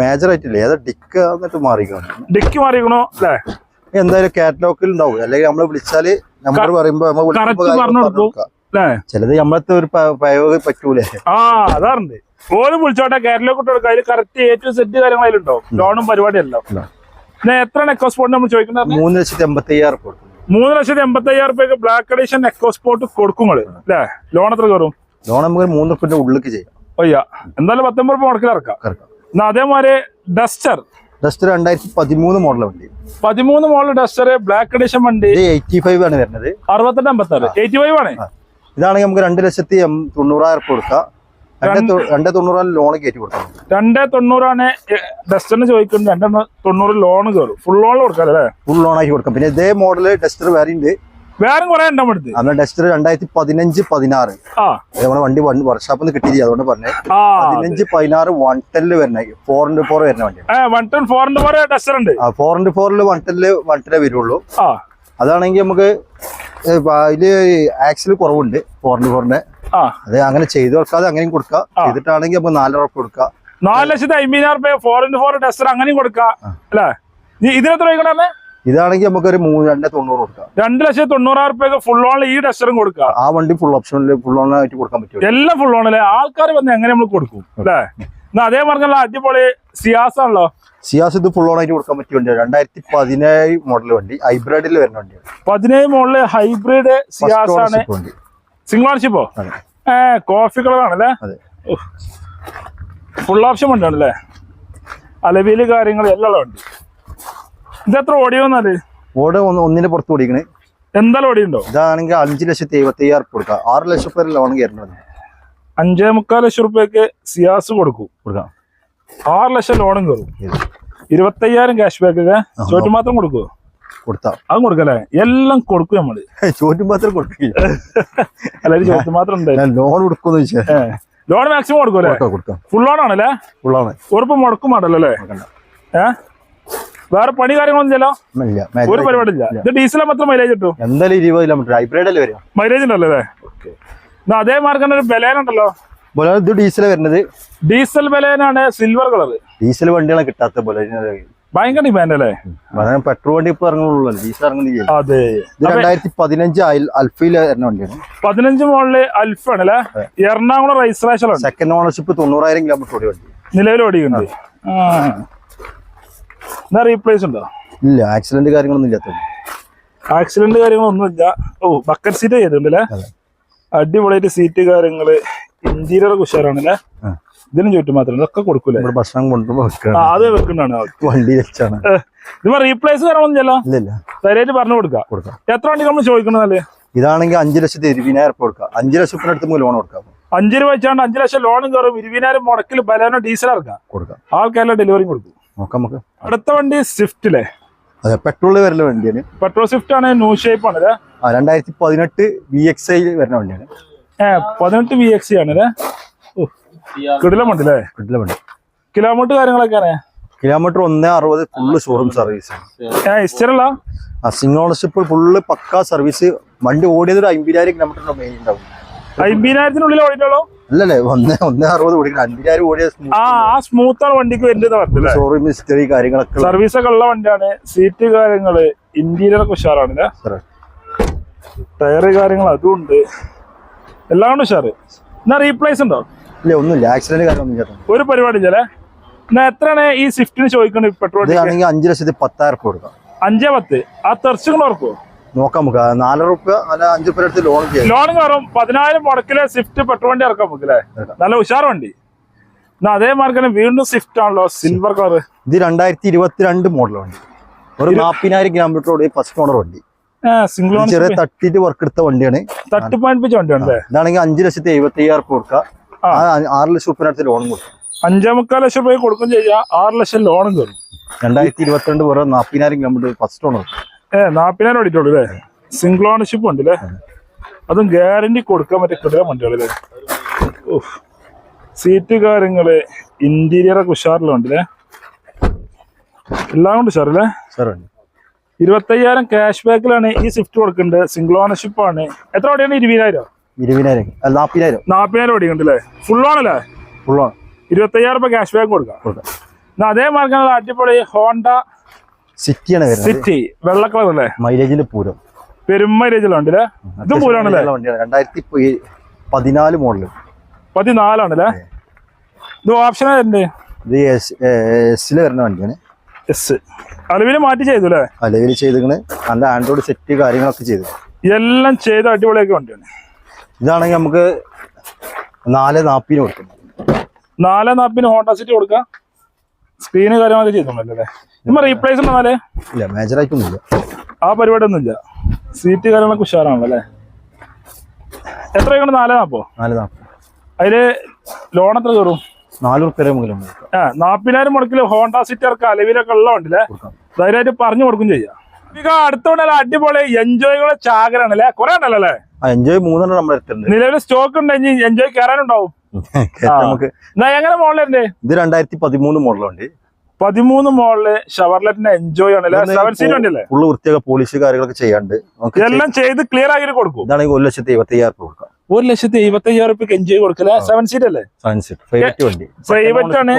മേജർ ആയിട്ടില്ല? ഏതാ ഡിക്ക് മാറിക്കണം ഡിക്കി മാറിക്കണോ അല്ലേ? എന്തായാലും കാറ്റലോഗിൽ ഉണ്ടാവും. അല്ലെങ്കിൽ നമ്മൾ വിളിച്ചാൽ നമ്പർ പറയുമ്പോ ചിലത് നമ്മളത്തെ ഒരു പ്രയോഗം പറ്റൂലേ. ആ അതാറുണ്ട്. ഓര് വിളിച്ചോട്ടെ കാറ്റലോഗ് കുട്ടികൾക്ക് അതിൽ കറക്റ്റ് ഏറ്റവും സെറ്റ് കാര്യങ്ങൾ അതിലുണ്ടാവും ലോണും പരിപാടിയെല്ലാം എത്ര നെക്കോസ്പോർട്ട് നമ്മൾ ചോദിക്കുന്നത് മൂന്ന് ലക്ഷത്തി എൺപത്തി അയ്യായിരം റുപ്യ മൂന്ന് ലക്ഷത്തി എൺപത്തി അയ്യായിരം റുപ്യക്ക് ബ്ലാക്ക് എഡിഷൻ എക്കോസ്പോർട്ട് കൊടുക്കും അല്ലേ ലോൺ എത്ര കയറും? ലോൺ നമുക്ക് മൂന്ന് റുപ്യ ഉള്ളിലേക്ക് ചെയ്യാം. ഒയ്യ. എന്തായാലും പത്തൊമ്പത് റുപ്യ എന്നാ അതേമാതിരി ഡസ്റ്റർ ജസ്റ്റ് രണ്ടായിരത്തി പതിമൂന്ന് മോഡൽ വണ്ടി. പതിമൂന്ന് മോഡൽ ഡസ്റ്റർ ബ്ലാക്ക് എഡിഷൻ വണ്ടി. എയ്റ്റി ഫൈവ് ആണ് വരുന്നത്. അറുപത്തെട്ട് അമ്പത്തി ആറ് എയ്റ്റി ഫൈവ് ആണ് ഇതാണെങ്കിൽ നമുക്ക് രണ്ട് ലക്ഷത്തി എം- തൊണ്ണൂറായിരം ഉറപ്പ് കൊടുക്കാം. രണ്ട് തൊ- രണ്ട് തൊണ്ണൂറായിരം ലോൺ കയറ്റി കൊടുക്കാം. രണ്ടേ തൊണ്ണൂറാണ് ഡസ്റ്ററിന് ചോദിക്കുന്നത് രണ്ടെണ്ണം തൊണ്ണൂറ് ലോൺ കയറും ഫുൾ ലോൺ കൊടുക്കാം അല്ലേ ഫുൾ ലോൺ ആക്കി കൊടുക്കാം. പിന്നെ ഇതേ മോഡൽ ഡസ്റ്റർ വേറെ ഉണ്ട് വേറെ കുറെ എണ്ണം എടുത്ത് അന്ന് ഡസ്റ്റർ രണ്ടായിരത്തി പതിനഞ്ച് പതിനാറ്. നമ്മുടെ വണ്ടി വർക്ക്ഷോപ്പിൽ നിന്ന് കിട്ടിയില്ല? അതുകൊണ്ട് പറഞ്ഞേ. പതിനഞ്ച് പതിനാറ് വൺ ടെല്ലിൽ വരുന്ന ഫോർ ഇന്റു ഫോർ വരുന്ന വണ്ടി one ten four hundred four Duster ഉണ്ട്. ഫോർ ഇന്റു ഫോറിൽ വൺ ടെല്ലിൽ വൺ ടെല്ലേ വരുള്ളൂ. അതാണെങ്കിൽ നമുക്ക് അതിൽ ആക്സിൽ കുറവുണ്ട് ഫോർ ഇന്റു ഫോറിന്റെ ആ. അത് അങ്ങനെ ചെയ്ത് കൊടുക്കാതെ അങ്ങനെയും കൊടുക്കാം. ചെയ്തിട്ടാണെങ്കിൽ നമുക്ക് നാലര ഉറപ്പ് കൊടുക്കാം. നാല് ലക്ഷത്തി അമ്പതിനായിരം റുപ്യ ഫോർ ഇന്റു ഫോർ ഡസ്റ്റർ അങ്ങനെയും കൊടുക്കാം അല്ലേ? ഇതിനെത്ര ഇതാണെങ്കിൽ നമുക്ക് ഒരു മൂന്ന് രണ്ട് തൊണ്ണൂറ് കൊടുക്കാം. രണ്ട് ലക്ഷത്തി തൊണ്ണൂറായിരം രൂപയ്ക്ക് ഫുൾ ഓൺ ഈ ഡസ്റ്ററും കൊടുക്കാം ആ വണ്ടി ഫുൾ ഓപ്ഷനിൽ ഫുൾ ഓൺ ആയിട്ട് കൊടുക്കാൻ പറ്റും എല്ലാം ഫുൾ ഓണല്ലേ ആൾക്കാർ വന്ന് എങ്ങനെ നമ്മൾ കൊടുക്കും അല്ലേ? എന്നാ അതേ പറഞ്ഞല്ല അടിപൊളി സിയാസ് ആണല്ലോ സിയാസ് ഇത് ഫുൾ ഓൺ ആയിട്ട് കൊടുക്കാൻ പറ്റിയ വണ്ടിയാണ് രണ്ടായിരത്തി പതിനേഴ് മോഡൽ വണ്ടി ഹൈബ്രിഡിൽ വരുന്ന വണ്ടിയാണ്. പതിനേഴ് മോഡൽ ഹൈബ്രിഡ് സിയാസ് ആണ് സിംഗിൾ ഓണർഷിപ്പോ ഏ കോഫി കളർ ആണല്ലേ? ഫുൾ ഓപ്ഷൻ വണ്ടിയാണല്ലേ? അലവിയിൽ കാര്യങ്ങൾ എല്ലാം ഉണ്ട് ഇത് എത്ര ഓടിയോന്നാൽ ഓട് ഒന്ന് ഒന്നിന്റെ പുറത്ത് ഓടിക്കണേ. എന്തായാലും ഓടിയുണ്ടോ? ഇതാണെങ്കിൽ അഞ്ച് ലക്ഷത്തി എഴുപത്തി അയ്യായിരം കൊടുക്കാം. ആറ് ലക്ഷം പേര് ലോൺ കയറുന്നത് അഞ്ചേ മുക്കാൽ ലക്ഷം റുപ്യക്ക് സിയാസ് കൊടുക്കും. കൊടുക്കാം. ആറ് ലക്ഷം ലോണും കയറും ഇരുപത്തയ്യായിരം ക്യാഷ് ബാക്ക് ചോറ്റ് മാത്രം കൊടുക്കുവോ? കൊടുത്താ. അതും കൊടുക്കല്ലേ എല്ലാം കൊടുക്കും നമ്മൾ. ചോറ്റും മാത്രം കൊടുക്കില്ല. അല്ലാതെ ചോറ്റ് മാത്രം ഉണ്ട്. ലോൺ കൊടുക്കുമെന്ന് ചോദിച്ചാൽ ലോൺ മാക്സിമം കൊടുക്കുമല്ലേ കൊടുക്കാം കൊടുക്കാം. ഫുൾ ലോൺ ആണല്ലേ? ഫുൾ ആണ്. ഉറപ്പ് മുടക്കും വേണ്ടല്ലോ അല്ലേ? കൊടുക്കണ്ട. വേറെ പണി കാര്യങ്ങളൊന്നും ഇല്ല ഒരു പരിപാടി ഇല്ല. ഇത് ഡീസൽ മാത്രം മൈലേജ് കിട്ടും എന്തായാലും ഇരുപത് കിലോമീറ്റർ ഹൈബ്രിഡ് അല്ലേ വരും മൈലേജ് ഉണ്ടല്ലോ അല്ലേ? അതേ മാർഗം ഒരു ബലേനുണ്ടല്ലോ ഇത് ഡീസൽ വരുന്നത്. ഡീസൽ ബലേനാണ് സിൽവർ കളർ ഡീസൽ വണ്ടികളെ കിട്ടാത്ത പോലെ ഭയങ്കര ഡിമാൻഡ് അല്ലേ? പെട്രോൾ വണ്ടി ഇപ്പൊ ഇറങ്ങുള്ളൂ ഡീസൽ ഇറങ്ങുന്നില്ല അതെ. ഇത് രണ്ടായിരത്തി പതിനഞ്ച് അൽഫയിൽ വരുന്ന വണ്ടിയാണ്. പതിനഞ്ച് മോളിൽ അൽഫാണ് അല്ലേ? എറണാകുളം രജിസ്ട്രേഷൻ സെക്കൻഡ് ഓണർഷിപ്പ് തൊണ്ണൂറായിരം കിലോമീറ്റർ ഓടി വണ്ടി. നിലവിൽ ഓടിയുണ്ട് എന്നാ റീപ്ലേസ് ഉണ്ടോ? ഇല്ല ആക്സിഡന്റ് കാര്യങ്ങളൊന്നും ഇല്ലാത്ത ആക്സിഡന്റ് കാര്യങ്ങളൊന്നുമില്ല ഓ ബക്കറ്റ് സീറ്റ് ചെയ്തിട്ടുണ്ടല്ലേ. അടിപൊളിയായിട്ട് സീറ്റ് കാര്യങ്ങൾ. ഇന്റീരിയർ ഉഷാറാണല്ലേ? ആ. ഇതിനും ചുറ്റും മാത്രം ഇതൊക്കെ കൊടുക്കൂലേ? ഭക്ഷണം വെക്കുകയാണ്. അത് വെക്കുന്നതാണ്. വണ്ടി വെച്ചാണ്. ഇത് റീപ്ലേസ് ഇല്ല ധൈര്യമായിട്ട് പറഞ്ഞു കൊടുക്കാം. കൊടുക്കാം. എത്ര വണ്ടി നമ്മൾ ചോദിക്കണതല്ലേ ഇതാണെങ്കിൽ അഞ്ചു ലക്ഷത്തി ഇരുപതിനായിരം ഉറുപ്പിക കൊടുക്കാം. അഞ്ചു ലക്ഷത്തിനടുത്ത് ലോൺ കൊടുക്കാം. അഞ്ചു രൂപ വെച്ചാണ്ട് അഞ്ചു ലക്ഷം ലോണും കയറും ഇരുപതിനായിരം മുടക്കിൽ ബലാനോ ഡീസൽ ഇറക്കാം. കൊടുക്കാം. ആൾക്കാരെല്ലാം ഡെലിവറി കൊടുക്കും. നോക്കാം നമുക്ക്. അടുത്ത വണ്ടി സ്വിഫ്റ്റിലെ അതെ പെട്രോൾ വരുന്ന വണ്ടിയാണ്. പെട്രോൾ സ്വിഫ്റ്റ് ആണ് ന്യൂ ഷേപ്പ് ആണ് രണ്ടായിരത്തി പതിനെട്ട് വി എക്സ് ഐ വരുന്ന വണ്ടിയാണ്. ഏഹ് പതിനെട്ട് വി എക്സ് ആണ് അല്ലേ? കിടിലം വണ്ടി അല്ലേ കിട്ടില്ല വണ്ടി കിലോമീറ്റർ കാര്യങ്ങളൊക്കെ അറിയാം കിലോമീറ്റർ ഒന്നേ അറുപത് ഫുള്ള് ഷോറൂം സർവീസ് ഇഷ്ടമല്ല ആ സിംഗ് ഓണർഷിപ്പ് ഫുള്ള് പക്കാ സർവീസ് വണ്ടി ഓടിയത് ഒരു അമ്പതിനായിരം കിലോമീറ്റർ മെയിൻ ഉണ്ടാവും. അമ്പതിനായിരത്തിനുള്ളിൽ ഓടിയിട്ടുള്ളൂ? അല്ലല്ലേ ഒന്നേ ഒന്നേ അറുപത് ഓടിക്കണം അഞ്ചായിരം ഓടിയ ആ ആ സ്മൂത്താണ് വണ്ടിക്ക് വരുന്നത് പറഞ്ഞില്ലേ സോറി ഹിസ്റ്ററി കാര്യങ്ങളൊക്കെ സർവീസ് ഒക്കെ ഉള്ള വണ്ടിയാണ്. സീറ്റ് കാര്യങ്ങൾ ഇന്റീരിയർ ഒക്കെ ഉഷാറാണ് ടയർ. കാര്യങ്ങൾ അതും ഉണ്ട്. എല്ലാം കൊണ്ട് ഉഷാറ്. എന്നാ റീപ്ലേസ് ഉണ്ടോ? ഇല്ല ഒന്നുമില്ല. ആക്സിഡന്റ് കാര്യമൊന്നും ഒരു പരിപാടി ഇല്ലേ എന്നാ എത്രയാണ് ഈ സ്വിഫ്റ്റിന് ചോദിക്കുന്നത് പെട്രോൾ ആണെങ്കിൽ അഞ്ച് ലക്ഷത്തി പത്തായിരം കൊടുക്കാം. അഞ്ചേ പത്ത്. ആ തെർച്ചുകൾ ഓർക്കോ നോക്കാം നമുക്ക്. നാലര റുപ്യ അല്ല അഞ്ചു റുപ്യ അടുത്ത് ലോൺ ചെയ്യാം ലോൺ കയറും പതിനായിരം മുടക്കിലെ സ്വിഫ്റ്റ് പെട്രോൾ വണ്ടി ഇറക്കാം നമുക്ക് അല്ലേ നല്ല ഉഷാർ വണ്ടി. എന്നാ അതേ മാർക്കിന് വീണ്ടും സ്വിഫ്റ്റ് ആണല്ലോ സിൽവർ കളർ ഇത് രണ്ടായിരത്തി ഇരുപത്തിരണ്ട് മോഡൽ വണ്ടി. ഒരു നാപ്പതിനായിരം കിലോമീറ്റർ ഓടിയ ഫസ്റ്റ് ഓണർ വണ്ടി. സിംഗിൾ ചെറിയ തട്ടിട്ട് വർക്ക് എടുത്ത വണ്ടിയാണ്. തട്ടിപ്പണിപ്പിച്ച വണ്ടിയാണ് ഇതാണെങ്കിൽ അഞ്ചു ലക്ഷത്തി എഴുപത്തി അയ്യായിരം റുപ്യ കൊടുക്കാം ആറ് ലക്ഷം ഉറുപ്പിന് അടുത്ത് ലോൺ കൊടുക്കും. അഞ്ചേ മുക്കാൽ ലക്ഷം രൂപ കൊടുക്കും ചെയ്യാം. ആറ് ലക്ഷം ലോണും കയറും രണ്ടായിരത്തി ഇരുപത്തിരണ്ട് വെറും നാപ്പതിനായിരം കിലോമീറ്റർ ഫസ്റ്റ് ഓണർ ഏ നാപ്പതിനായിരം ഓടിയിട്ടുള്ളൂ അല്ലേ സിംഗിൾ ഓണർഷിപ്പ് ഉണ്ട് അല്ലേ അതും ഗ്യാരണ്ടി കൊടുക്കാൻ പറ്റിയ കിട്ടുക വണ്ടികൾ അല്ലേ ഉഫ്. സീറ്റ് കാര്യങ്ങൾ ഇന്റീരിയർ ഒക്കെ ഉഷാറിലുണ്ട് അല്ലേ എല്ലാം ഉണ്ട് സാറല്ലേ സാർ വണ്ടി ഇരുപത്തയ്യായിരം ക്യാഷ് ബാക്കിലാണ് ഈ സ്വിഫ്റ്റ് കൊടുക്കുന്നുണ്ട് സിംഗിൾ ഓണർഷിപ്പ് ആണ്. എത്ര ഓടിയാണ് ഇരുപതിനായിരം. നാപ്പതിനായിരം. നാപ്പതിനായിരം അല്ലേ ഫുൾ ഓണല്ലേ ഫുൾ ആണ് ഇരുപത്തയ്യായിരം രൂപ ക്യാഷ് ബാക്ക് കൊടുക്കാം. കൊടുക്കാം അതേ മാർഗം അടിപൊളി ഹോണ്ട സിറ്റിയാണ് വരുന്നത്. സിറ്റി വെള്ള കളർ അല്ലേ? മൈലേജിന്റെ പൂരം. ഇത് ഇതും പൂരാണല്ലേ രണ്ടായിരത്തി പതിനാല് മോഡൽ. പതിനാലാണല്ലേ ഇത് ഓപ്ഷൻ ഉണ്ട് ഇത് എസ് എസിൽ വരുന്ന വണ്ടിയാണ്. എസ് അലവിൽ മാറ്റി ചെയ്തു അല്ലേ? അലവിൽ ചെയ്തിങ്ങനെ നല്ല ആൻഡ്രോയിഡ് സെറ്റ് കാര്യങ്ങളൊക്കെ ചെയ്തു. എല്ലാം ചെയ്ത് അടിപൊളിയൊക്കെ വണ്ടിയാണ്. ഇതാണെങ്കിൽ നമുക്ക് നാല് നാപ്പിന് കൊടുക്കും. നാല് നാപ്പിന് ഹോണ്ട സിറ്റി കൊടുക്കാം. സ്ക്രീന് കാര്യങ്ങളൊക്കെ ചെയ്തോണ്ടല്ലോ ഇമ്മ റീപ്ലേസ് ഉണ്ടെന്നാലേ ഇല്ല മേജറായിട്ടൊന്നുമില്ല ആ പരിപാടി ഒന്നുമില്ല സീറ്റ് കാര്യങ്ങളൊക്കെ ഉഷാറാണല്ലോ അല്ലേ? എത്രയൊക്കെ നാല് നാപ്പോ? നാല് നാപ്പ്. അതിൽ ലോൺ എത്ര കയറും? നാല് റുപ്യ മുതലും ആ നാപ്പതിനായിരം മുടക്കിൽ ഹോണ്ട സിറ്റി ഇറക്കുക അലവിലൊക്കെ ഉള്ള ഉണ്ടല്ലേ ധൈര്യമായിട്ട് പറഞ്ഞു കൊടുക്കും ചെയ്യാം. അടുത്തോണ്ടല്ല അടിപൊളി എൻജോയ്കളെ ചാകരാണ് അല്ലേ? കുറെ ഉണ്ടല്ലോ അല്ലേ? എൻജോയ് മൂന്നെണ്ണം നിലവിൽ സ്റ്റോക്ക് ഉണ്ടെങ്കിൽ എൻജോയ് കയറാനുണ്ടാവും നമുക്ക് മോഡൽ എങ്ങനെ മോളിലുണ്ട് ഇത് രണ്ടായിരത്തി പതിമൂന്ന് മോഡലുണ്ട് പതിമൂന്ന് മോഡൽ ഷവർലെറ്റിന്റെ എൻജോയ് ആണ് അല്ലേ? സീറ്റ് ഉണ്ടല്ലേ ഫുള്ള് വൃത്തിയൊക്കെ പോളിഷ് കാര്യങ്ങളൊക്കെ ചെയ്യാണ്ട് എല്ലാം ചെയ്ത് ക്ലിയർ ആക്കി കൊടുക്കും. ഇതാണെങ്കിൽ ഒരു ലക്ഷത്തി എഴുപത്തി അയ്യായിരം രൂപ കൊടുക്കാം. ഒരു ലക്ഷത്തി എഴുപത്തി അയ്യായിരം രൂപ എൻജോയ് കൊടുക്കല സെവൻ സീറ്റ് അല്ലേ? സെവൻ സീറ്റ് പ്രൈവറ്റ് വണ്ടി. ഫേവറ്റ് ആണ്.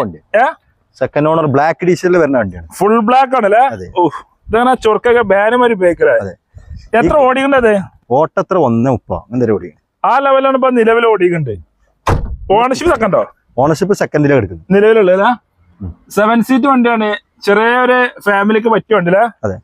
സെക്കൻഡ് ഓണർ ബ്ലാക്ക് ഡീസലിൽ വരുന്ന വണ്ടിയാണ്. ഫുൾ ബ്ലാക്ക് ആണല്ലേ ഇതങ്ങനെ ചൊറുക്കൊക്കെ ബാനുമാരി ബേക്കറേ അതെ. എത്ര ഓടിക്കണ്ടത് ഓട്ടത്ര ഒന്ന് മുപ്പ അങ്ങനെ ഓടി ആ ലെവലാണ് ഇപ്പൊ നിലവിൽ ഓടിക്കണ്ട് ഓണർഷിപ്പ് തക്കണ്ടോ ഓണർഷിപ്പ് സെക്കൻഡിലാണ് എടുക്കുന്നത്. നിലവിലുള്ള ഉം. സെവൻ സീറ്റ് വണ്ടിയാണ്. ചെറിയൊരു ഫാമിലിക്ക് പറ്റിയ വണ്ടിയില്ലേ അതെ.